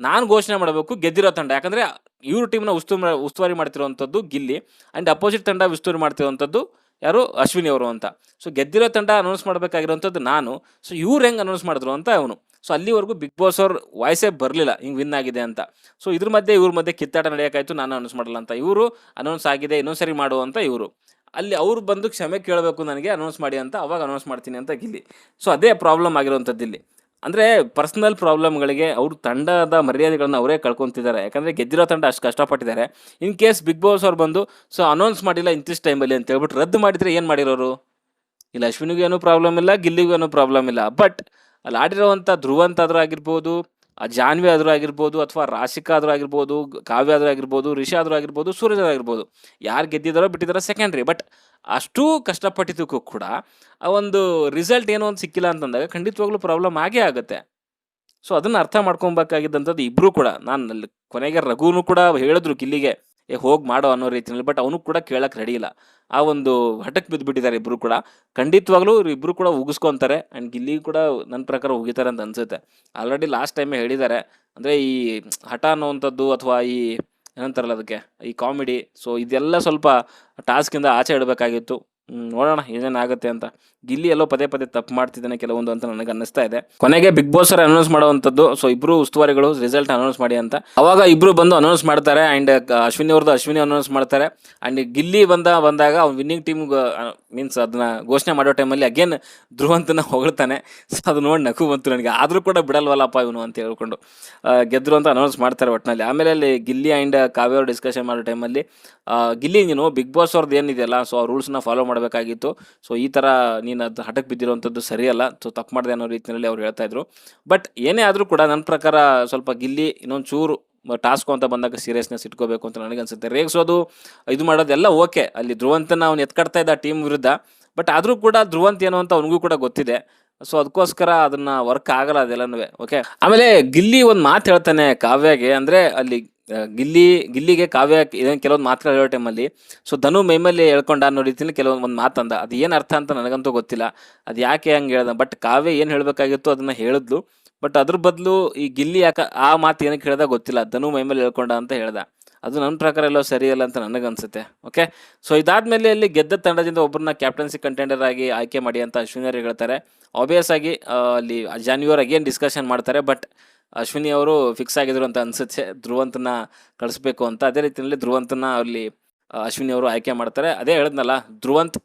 [SPEAKER 1] ನಾನು ಘೋಷಣೆ ಮಾಡಬೇಕು, ಗೆದ್ದಿರೋ ತಂಡ. ಯಾಕಂದರೆ ಇವ್ರ ಟೀಮ್ನ ಉಸ್ತು ಉಸ್ತುವಾರಿ ಮಾಡ್ತಿರುವಂಥದ್ದು ಗಿಲ್ಲಿ ಆ್ಯಂಡ್ ಅಪೋಸಿಟ್ ತಂಡ ಉಸ್ತುವಾರಿ ಮಾಡ್ತಿರುವಂಥದ್ದು ಯಾರು ಅಶ್ವಿನಿ ಅವರು ಅಂತ. ಸೊ ಗೆದ್ದಿರೋ ತಂಡ ಅನೌನ್ಸ್ ಮಾಡಬೇಕಾಗಿರೋಂಥದ್ದು ನಾನು. ಸೊ ಇವ್ರು ಹೆಂಗೆ ಅನೌನ್ಸ್ ಮಾಡಿದ್ರು ಅಂತ ಅವನು ಸೊ ಅಲ್ಲಿವರೆಗೂ ಬಿಗ್ ಬಾಸ್ ಅವ್ರ ವಾಯ್ಸೇ ಬರಲಿಲ್ಲ, ಹಿಂಗೆ ವಿನ್ ಆಗಿದೆ ಅಂತ. ಸೊ ಇದ್ರ ಮಧ್ಯೆ ಇವ್ರ ಮಧ್ಯೆ ಕಿತ್ತಾಟ ನಡೆಯೋಕ್ಕಾಯ್ತು ನಾನು ಅನೌನ್ಸ್ ಮಾಡಲ್ಲ ಅಂತ. ಇವರು ಅನೌನ್ಸ್ ಆಗಿದೆ ಇನ್ನೊಂದ್ಸರಿ ಮಾಡು ಅಂತ ಇವರು. ಅಲ್ಲಿ ಅವ್ರು ಬಂದು ಕ್ಷಮೆ ಕೇಳಬೇಕು ನನಗೆ ಅನೌನ್ಸ್ ಮಾಡಿ ಅಂತ, ಅವಾಗ ಅನೌನ್ಸ್ ಮಾಡ್ತೀನಿ ಅಂತ ಗಿಲ್ಲಿ. ಸೊ ಅದೇ ಪ್ರಾಬ್ಲಮ್ ಆಗಿರುವಂಥದ್ದು ಇಲ್ಲಿ. ಅಂದರೆ ಪರ್ಸ್ನಲ್ ಪ್ರಾಬ್ಲಮ್ಗಳಿಗೆ ಅವರು ತಂಡದ ಮರ್ಯಾದೆಗಳನ್ನ ಅವರೇ ಕಳ್ಕೊತಿದ್ದಾರೆ. ಯಾಕಂದರೆ ಗೆದ್ದಿರೋ ತಂಡ ಅಷ್ಟು ಕಷ್ಟಪಟ್ಟಿದ್ದಾರೆ. ಇನ್ ಕೇಸ್ ಬಿಗ್ ಬಾಸ್ ಅವ್ರು ಬಂದು ಸೊ ಅನೌನ್ಸ್ ಮಾಡಿಲ್ಲ ಇಂತಿಷ್ಟು ಟೈಮಲ್ಲಿ ಅಂತ ಹೇಳ್ಬಿಟ್ಟು ರದ್ದು ಮಾಡಿದರೆ ಏನು ಮಾಡಿರೋರು? ಇಲ್ಲ, ಅಶ್ವಿನಿಗೂ ಏನೂ ಪ್ರಾಬ್ಲಮ್ ಇಲ್ಲ, ಗಿಲ್ಲಿಗೂ ಏನೂ ಪ್ರಾಬ್ಲಮ್ ಇಲ್ಲ. ಬಟ್ ಅಲ್ಲಿ ಆಡಿರೋವಂಥ ಧ್ರುವಂತಾದ್ರೂ ಆಗಿರ್ಬೋದು ಜಾನ್ವಿ ಆದರೂ ಆಗಿರ್ಬೋದು ಅಥವಾ ರಾಶಿಕಾ ಆದರೂ ಆಗಿರ್ಬೋದು, ಕಾವ್ಯ ಆದರೂ ಆಗಿರ್ಬೋದು, ರಿಷಿ ಆದರೂ ಆಗಿರ್ಬೋದು, ಸೂರಜ್ ಆಗಿರ್ಬೋದು, ಯಾರು ಗೆದ್ದಿದ್ದಾರೋ ಬಿಟ್ಟಿದ್ದಾರೋ ಸೆಕೆಂಡ್ರಿ ಬಟ್ ಅಷ್ಟು ಕಷ್ಟಪಟ್ಟಿದ್ದಕ್ಕೂ ಕೂಡ ಆ ಒಂದು ರಿಸಲ್ಟ್ ಏನೋ ಒಂದು ಸಿಕ್ಕಿಲ್ಲ ಅಂತಂದಾಗ ಖಂಡಿತವಾಗ್ಲೂ ಪ್ರಾಬ್ಲಮ್ ಆಗೇ ಆಗುತ್ತೆ. ಸೊ ಅದನ್ನು ಅರ್ಥ ಮಾಡ್ಕೊಬೇಕಾಗಿದ್ದಂಥದ್ದು ಇಬ್ಬರೂ ಕೂಡ. ನಾನು ಕೊನೆಗೆ ರಘುನು ಕೂಡ ಹೇಳಿದ್ರು ಗಿಲ್ಲಿಗೆ ಏ, ಹೋಗಿ ಮಾಡೋ ಅನ್ನೋ ರೀತಿಯಲ್ಲಿ ಬಟ್ ಅವನು ಕೂಡ ಕೇಳಕ್ಕೆ ರೆಡಿ ಇಲ್ಲ. ಆ ಒಂದು ಹಠಕ್ಕೆ ಬಿದ್ದುಬಿಟ್ಟಿದ್ದಾರೆ ಇಬ್ಬರು ಕೂಡ. ಖಂಡಿತವಾಗ್ಲೂ ಇಬ್ಬರು ಕೂಡ ಉಗಿಸ್ಕೊತಾರೆ ಆ್ಯಂಡ್ ಗಿಲ್ಲಿ ಕೂಡ ನನ್ನ ಪ್ರಕಾರ ಉಗಿತಾರೆ ಅಂತ ಅನ್ಸುತ್ತೆ. ಆಲ್ರೆಡಿ ಲಾಸ್ಟ್ ಟೈಮೇ ಹೇಳಿದ್ದಾರೆ, ಅಂದರೆ ಈ ಹಠ ಅನ್ನೋವಂಥದ್ದು ಅಥವಾ ಈ ಏನಂತಾರಲ್ಲ ಅದಕ್ಕೆ, ಈ ಕಾಮಿಡಿ ಸೊ ಇದೆಲ್ಲ ಸ್ವಲ್ಪ ಟಾಸ್ಕಿಂದ ಆಚೆ ಇಡಬೇಕಾಗಿತ್ತು. ನೋಡೋಣ ಏನೇನಾಗುತ್ತೆ ಅಂತ. ಗಿಲ್ಲಿ ಎಲ್ಲೋ ಪದೇ ಪದೇ ತಪ್ಪು ಮಾಡ್ತಿದ್ದಾನೆ ಕೆಲವೊಂದು ಅಂತ ನನಗೆ ಅನ್ನಿಸ್ತಾ ಇದೆ. ಕೊನೆಗೆ ಬಿಗ್ ಬಾಸ್ ಅವರು ಅನೌನ್ಸ್ ಮಾಡುವಂಥದ್ದು ಸೊ ಇಬ್ಬರು ಉಸ್ತುವಾರಿಗಳು ರಿಸಲ್ಟ್ ಅನೌನ್ಸ್ ಮಾಡಿ ಅಂತ. ಅವಾಗ ಇಬ್ರು ಬಂದು ಅನೌನ್ಸ್ ಮಾಡ್ತಾರೆ ಅಂಡ್ ಅಶ್ವಿನಿ ಅವ್ರದ್ದು ಅಶ್ವಿನಿ ಅನೌನ್ಸ್ ಮಾಡ್ತಾರೆ. ಅಂಡ್ ಗಿಲ್ಲಿ ಬಂದ, ಬಂದಾಗ ಅವ್ನು ವಿನ್ನಿಂಗ್ ಟೀಮ್ ಮೀನ್ಸ್ ಅದನ್ನ ಘೋಷಣೆ ಮಾಡೋ ಟೈಮಲ್ಲಿ ಅಗೇನ್ ಧ್ರುವಂತನ ಹೊಗಳ್ತಾನೆ. ಸೊ ಅದು ನೋಡಿ ನಗು ಬಂತು ನನಗೆ. ಆದರೂ ಕೂಡ ಬಿಡಲ್ವಲ್ಲಪ್ಪ ಇವನು ಅಂತ ಹೇಳ್ಕೊಂಡು ಗೆದ್ರು ಅಂತ ಅನೌನ್ಸ್ ಮಾಡ್ತಾರೆ ಒಟ್ಟಿನಲ್ಲಿ ಆಮೇಲೆ ಅಲ್ಲಿ ಗಿಲ್ಲಿ ಆ್ಯಂಡ್ ಕಾವ್ಯ ಅವ್ರು ಡಿಸ್ಕಷನ್ ಮಾಡೋ ಟೈಮಲ್ಲಿ ಗಿಲ್ಲಿ ನೀನು ಬಿಗ್ ಬಾಸ್ ಅವ್ರದ್ದು ಏನಿದೆಯಲ್ಲ ಸೊ ಆ ರೂಲ್ಸ್ನ ಫಾಲೋ ಮಾಡಬೇಕಾಗಿತ್ತು. ಸೊ ಈ ಥರ ನೀನು ಅದು ಹಠಕ್ಕೆ ಬಿದ್ದಿರುವಂಥದ್ದು ಸರಿಯಲ್ಲ. ಸೊ ತಪ್ಪು ಮಾಡಿದೆ ಅನ್ನೋ ರೀತಿಯಲ್ಲಿ ಅವ್ರು ಹೇಳ್ತಾ ಇದ್ರು. ಬಟ್ ಏನೇ ಆದರೂ ಕೂಡ ನನ್ನ ಪ್ರಕಾರ ಸ್ವಲ್ಪ ಗಿಲ್ಲಿ ಇನ್ನೊಂದು ಚೂರು ಟಾಸ್ಕ್ ಅಂತ ಬಂದಾಗ ಸೀರಿಯಸ್ನೆಸ್ ಇಟ್ಕೋಬೇಕು ಅಂತ ನನಗೆ ಅನ್ಸುತ್ತೆ ರೇಗಿಸೋದು ಇದು ಮಾಡೋದೆಲ್ಲ ಓಕೆ. ಅಲ್ಲಿ ಧ್ರುವಂತನ ಅವ್ನು ಎತ್ಕಡ್ತಾ ಇದ್ದ ಟೀಮ್ ವಿರುದ್ಧ. ಬಟ್ ಆದರೂ ಕೂಡ ಧ್ರುವಂತ ಏನು ಅಂತ ಅವನಿಗೂ ಕೂಡ ಗೊತ್ತಿದೆ. ಸೊ ಅದಕ್ಕೋಸ್ಕರ ಅದನ್ನ ವರ್ಕ್ ಆಗಲ್ಲ ಅದೆಲ್ಲನೂ. ಓಕೆ ಆಮೇಲೆ ಗಿಲ್ಲಿ ಒಂದು ಮಾತು ಹೇಳ್ತಾನೆ ಕಾವ್ಯಗೆ. ಅಂದರೆ ಅಲ್ಲಿ ಗಿಲ್ಲಿ, ಗಿಲ್ಲಿಗೆ ಕಾವ್ಯ ಏನು ಕೆಲವೊಂದು ಮಾತುಗಳು ಹೇಳೋ ಟೈಮಲ್ಲಿ ಸೊ ಧನು ಮೈಮೇಲೆ ಹೇಳ್ಕೊಂಡ ಅನ್ನೋ ರೀತಿಯಲ್ಲಿ ಕೆಲವೊಂದು ಒಂದು ಮಾತಂದ ಅದು. ಏನು ಅರ್ಥ ಅಂತ ನನಗಂತೂ ಗೊತ್ತಿಲ್ಲ. ಅದು ಯಾಕೆ ಹಂಗೆ ಹೇಳ್ದ? ಬಟ್ ಕಾವ್ಯ ಏನು ಹೇಳಬೇಕಾಗಿತ್ತು ಅದನ್ನು ಹೇಳಿದ್ಲು. ಬಟ್ ಅದ್ರ ಬದಲು ಈ ಗಿಲ್ಲಿ ಯಾಕೆ, ಆ ಮಾತು ಏನಕ್ಕೆ ಹೇಳ್ದ ಗೊತ್ತಿಲ್ಲ. ಧನು ಮೈಮೇಲೆ ಹೇಳ್ಕೊಂಡ ಅಂತ ಹೇಳ್ದ. ಅದು ನನ್ನ ಪ್ರಕಾರ ಎಲ್ಲೋ ಸರಿಯಲ್ಲ ಅಂತ ನನಗನ್ಸುತ್ತೆ. ಓಕೆ ಸೊ ಇದಾದಮೇಲೆ ಅಲ್ಲಿ ಗೆದ್ದ ತಂಡದಿಂದ ಒಬ್ಬರನ್ನ ಕ್ಯಾಪ್ಟನ್ಸಿ ಕಂಟೆಂಡರ್ ಆಗಿ ಆಯ್ಕೆ ಮಾಡಿ ಅಂತ ಅಶ್ವಿನಿಯರ್ ಹೇಳ್ತಾರೆ. ಆಬ್ವಿಯಸ್ ಆಗಿ ಅಲ್ಲಿ ಜಾನ್ಯುವರ್ ಅಗೇನ್ ಡಿಸ್ಕಷನ್ ಮಾಡ್ತಾರೆ ಬಟ್ ಅಶ್ವಿನಿ ಅವರು ಫಿಕ್ಸ್ ಆಗಿದ್ರು ಅಂತ ಅನ್ಸುತ್ತೆ. ಧ್ರುವಂತನ ಕಳಿಸ್ಬೇಕು ಅಂತ ಅದೇ ರೀತಿಯಲ್ಲಿ ಧ್ರುವಂತನ ಅಲ್ಲಿ ಅಶ್ವಿನಿ ಅವರು ಆಯ್ಕೆ ಮಾಡ್ತಾರೆ. ಅದೇ ಹೇಳಿದ್ನಲ್ಲ, ಧ್ರುವಂತ್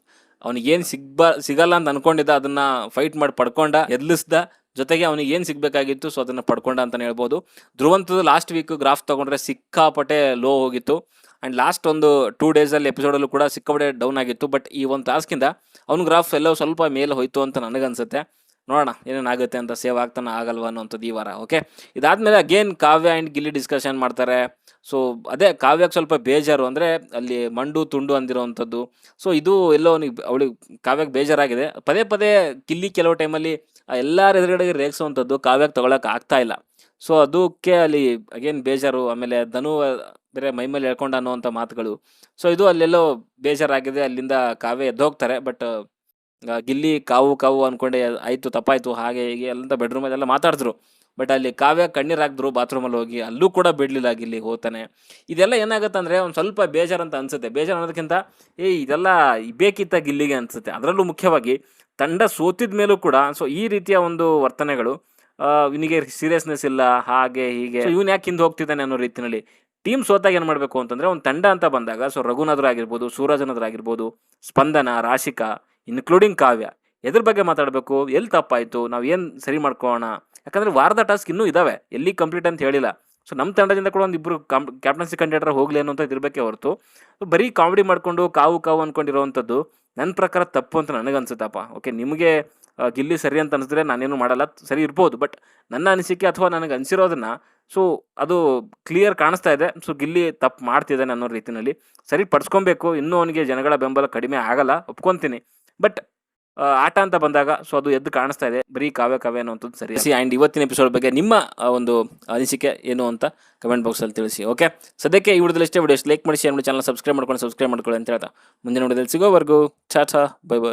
[SPEAKER 1] ಅವ್ನಿಗೇನು ಸಿಗ್ಬ, ಸಿಗಲ್ಲ ಅಂತ ಅನ್ಕೊಂಡಿದ್ದ, ಅದನ್ನ ಫೈಟ್ ಮಾಡಿ, ಪಡ್ಕೊಂಡ, ಎದ್ಲಿಸ್ದ ಜೊತೆಗೆ ಅವನಿಗೆ ಏನು ಸಿಗಬೇಕಾಗಿತ್ತು, ಸೊ ಅದನ್ನು ಪಡ್ಕೊಂಡ ಅಂತಲೇ ಹೇಳ್ಬೋದು. ಧ್ರುವಂತದ ಲಾಸ್ಟ್ ವೀಕ್ ಗ್ರಾಫ್ ತೊಗೊಂಡ್ರೆ ಸಿಕ್ಕಾಪಟ್ಟೆ ಲೋ ಹೋಗಿತ್ತು. ಆ್ಯಂಡ್ ಲಾಸ್ಟ್ ಒಂದು ಟೂ ಡೇಸಲ್ಲಿ ಎಪಿಸೋಡಲ್ಲೂ ಕೂಡ ಸಿಕ್ಕಾಪಟ್ಟೆ ಡೌನ್ ಆಗಿತ್ತು. ಬಟ್ ಈ ಒಂದು ತಾಸ್ಕಿಂದ ಅವ್ನ ಗ್ರಾಫ್ ಎಲ್ಲೋ ಸ್ವಲ್ಪ ಮೇಲೆ ಹೋಯ್ತು ಅಂತ ನನಗನ್ಸುತ್ತೆ. ನೋಡೋಣ ಏನೇನಾಗುತ್ತೆ ಅಂತ ಸೇವ್ ಆಗ್ತಾನೆ ಆಗಲ್ವ ಅನ್ನೋಂಥದ್ದು ಈ ವಾರ ಓಕೆ ಇದಾದಮೇಲೆ again Kavya and Gilli discussion ಮಾಡ್ತಾರೆ. ಸೊ ಅದೇ ಕಾವ್ಯಕ್ಕೆ ಸ್ವಲ್ಪ ಬೇಜಾರು ಅಂದರೆ ಅಲ್ಲಿ ಮಂಡು ತುಂಡು ಅಂದಿರೋವಂಥದ್ದು. ಸೊ ಇದು ಎಲ್ಲೋ ಅವನಿಗೆ ಅವಳಿಗೆ ಕಾವ್ಯಕ್ಕೆ ಬೇಜಾರಾಗಿದೆ. ಪದೇ ಪದೇ ಗಿಲ್ಲಿ ಕೆಲವು ಟೈಮಲ್ಲಿ ಎಲ್ಲರ ಎದುರುಗಡೆಗೆ ರೇಗಿಸುವಂಥದ್ದು ಕಾವ್ಯಕ್ಕೆ ತೊಗೊಳಕ್ಕೆ ಆಗ್ತಾ ಇಲ್ಲ. ಸೊ ಅದಕ್ಕೆ ಅಲ್ಲಿ ಅಗೇನ್ ಬೇಜಾರು, ಆಮೇಲೆ ಧನು ಬೇರೆ ಮೈಮೇಲೆ ಹೇಳ್ಕೊಂಡ ಅನ್ನುವಂಥ ಮಾತುಗಳು. ಸೊ ಇದು ಅಲ್ಲೆಲ್ಲೋ ಬೇಜಾರಾಗಿದೆ. ಅಲ್ಲಿಂದ ಕಾವ್ಯ ಎದ್ದೋಗ್ತಾರೆ. ಬಟ್ ಗಿಲ್ಲಿ ಕಾವು ಕಾವು ಅಂದ್ಕೊಂಡೆ ಆಯಿತು ತಪ್ಪಾಯಿತು, ಹಾಗೆ ಹೀಗೆ ಅಲ್ಲಿಂದ ಬೆಡ್ರೂಮಲ್ಲೆಲ್ಲ ಮಾತಾಡಿದ್ರು. ಬಟ್ ಅಲ್ಲಿ ಕಾವ್ಯ ಕಣ್ಣೀರು ಹಾಕಿದ್ರು ಬಾತ್ರೂಮಲ್ಲಿ ಹೋಗಿ, ಅಲ್ಲೂ ಕೂಡ ಬಿಡಲಿಲ್ಲ ಗಿಲ್ಲಿ ಹೋಗ್ತಾನೆ ಇದೆಲ್ಲ ಏನಾಗುತ್ತೆ ಅಂದರೆ ಒಂದು ಸ್ವಲ್ಪ ಬೇಜಾರು ಅಂತ ಅನ್ಸುತ್ತೆ. ಬೇಜಾರು ಅನ್ನೋದಕ್ಕಿಂತ ಏ ಇದೆಲ್ಲ ಬೇಕಿತ್ತ ಗಿಲ್ಲಿಗೆ ಅನಿಸುತ್ತೆ. ಅದರಲ್ಲೂ ಮುಖ್ಯವಾಗಿ ತಂಡ ಸೋತಿದ ಮೇಲೂ ಕೂಡ ಸೊ ಈ ರೀತಿಯ ಒಂದು ವರ್ತನೆಗಳು ಇವನಿಗೆ ಸೀರಿಯಸ್ನೆಸ್ ಇಲ್ಲ, ಹಾಗೆ ಹೀಗೆ. ಇವನು ಯಾಕೆ ಹಿಂದೆ ಹೋಗ್ತಿದ್ದಾನೆ ಅನ್ನೋ ರೀತಿಯಲ್ಲಿ ಟೀಮ್ ಸೋತಾಗ ಏನು ಮಾಡಬೇಕು ಅಂತಂದರೆ, ಒಂದು ತಂಡ ಅಂತ ಬಂದಾಗ ಸೊ ರಘುನಾಥರ್ ಆಗಿರ್ಬೋದು ಸೂರಜನದ್ರ ಆಗಿರ್ಬೋದು, ಸ್ಪಂದನ, ರಾಶಿಕಾ ಇನ್ಕ್ಲೂಡಿಂಗ್ ಕಾವ್ಯ. ಎದ್ರ ಬಗ್ಗೆ ಮಾತಾಡಬೇಕು? ಎಲ್ಲಿ ತಪ್ಪಾಯಿತು? ನಾವು ಏನು ಸರಿ ಮಾಡ್ಕೊಳ್ಳೋಣ ಯಾಕಂದ್ರೆ ವಾರದ ಟಾಸ್ಕ್ ಇನ್ನೂ ಇದಾವೆ. ಎಲ್ಲಿ ಕಂಪ್ಲೀಟ್ ಅಂತ ಹೇಳಿಲ್ಲ. ಸೊ ನಮ್ಮ ತಂಡದಿಂದ ಕೂಡ ಒಂದು ಇಬ್ಬರು ಕ್ಯಾಪ್ಟನ್ಸಿ ಕಂಡೇಟರ್ ಹೋಗ್ಲಿ ಅನ್ನೋಂಥದ್ದು ಇರಬೇಕೇ ಹೊರತು. ಬರೀ ಕಾಮಿಡಿ ಮಾಡಿಕೊಂಡು ಕಾವು ಕಾವು ಅಂದ್ಕೊಂಡಿರೋವಂಥದ್ದು ನನ್ನ ಪ್ರಕಾರ ತಪ್ಪು ಅಂತ ನನಗನ್ಸುತ್ತಪ್ಪ. ಓಕೆ ನಿಮಗೆ ಗಿಲ್ಲಿ ಸರಿ ಅಂತ ಅನಿಸಿದ್ರೆ ನಾನೇನು ಮಾಡಲ್ಲ. ಸರಿ ಇರ್ಬೋದು ಬಟ್ ನನ್ನ ಅನಿಸಿಕೆ ಅಥವಾ ನನಗೆ ಅನಿಸಿರೋದನ್ನ ಸೊ ಅದು ಕ್ಲಿಯರ್ ಕಾಣಿಸ್ತಾ ಇದೆ. ಸೊ ಗಿಲ್ಲಿ ತಪ್ಪು ಮಾಡ್ತಿದ್ದಾನೆ ಅನ್ನೋ ರೀತಿಯಲ್ಲಿ ಸರಿ ಪಡ್ಸ್ಕೊಬೇಕು. ಇನ್ನೂ ಅವನಿಗೆ ಜನಗಳ ಬೆಂಬಲ ಕಡಿಮೆ ಆಗಲ್ಲ. ಒಪ್ಕೊತೀನಿ. ಬಟ್ ಆಟ ಅಂತ ಬಂದಾಗ ಸೊ ಅದು ಎದ್ದು ಕಾಣಿಸ್ತಾ ಇದೆ. ಬರೀ ಕಾವ್ಯ ಕಾವ್ಯ ಅನ್ನೋಂಥದ್ದು ಸರಿ ಸಿ ಆ್ಯಂಡ್ ಇವತ್ತಿನ ಎಪಿಸೋಡ್ ಬಗ್ಗೆ ನಿಮ್ಮ ಒಂದು ಅನಿಸಿಕೆ ಏನು ಅಂತ ಕಮೆಂಟ್ ಬಾಕ್ಸಲ್ಲಿ ತಿಳಿಸಿ ಓಕೆ ಸದ್ಯಕ್ಕೆ ಈ ವಿಡಿಯೋದಲ್ಲಿ ಇಷ್ಟೇ. ವಿಡಿಯೋಸ್ ಲೈಕ್ ಮಾಡಿ ಶೇರ್ ಮಾಡಿ ಚಾನಲ್ ಸಬ್ಸ್ಕ್ರೈಬ್ ಮಾಡ್ಕೊಂಡು ಸಬ್ಸ್ಕ್ರೈಬ್ ಮಾಡ್ಕೊಳ್ಳಿ ಅಂತ ಹೇಳ್ತಾ. ಮುಂದಿನ ವಿಡಿಯೋದಲ್ಲಿ ಸಿಗೋವರೆಗೂ, ಚಾಚಾ ಬೈ ಬೈ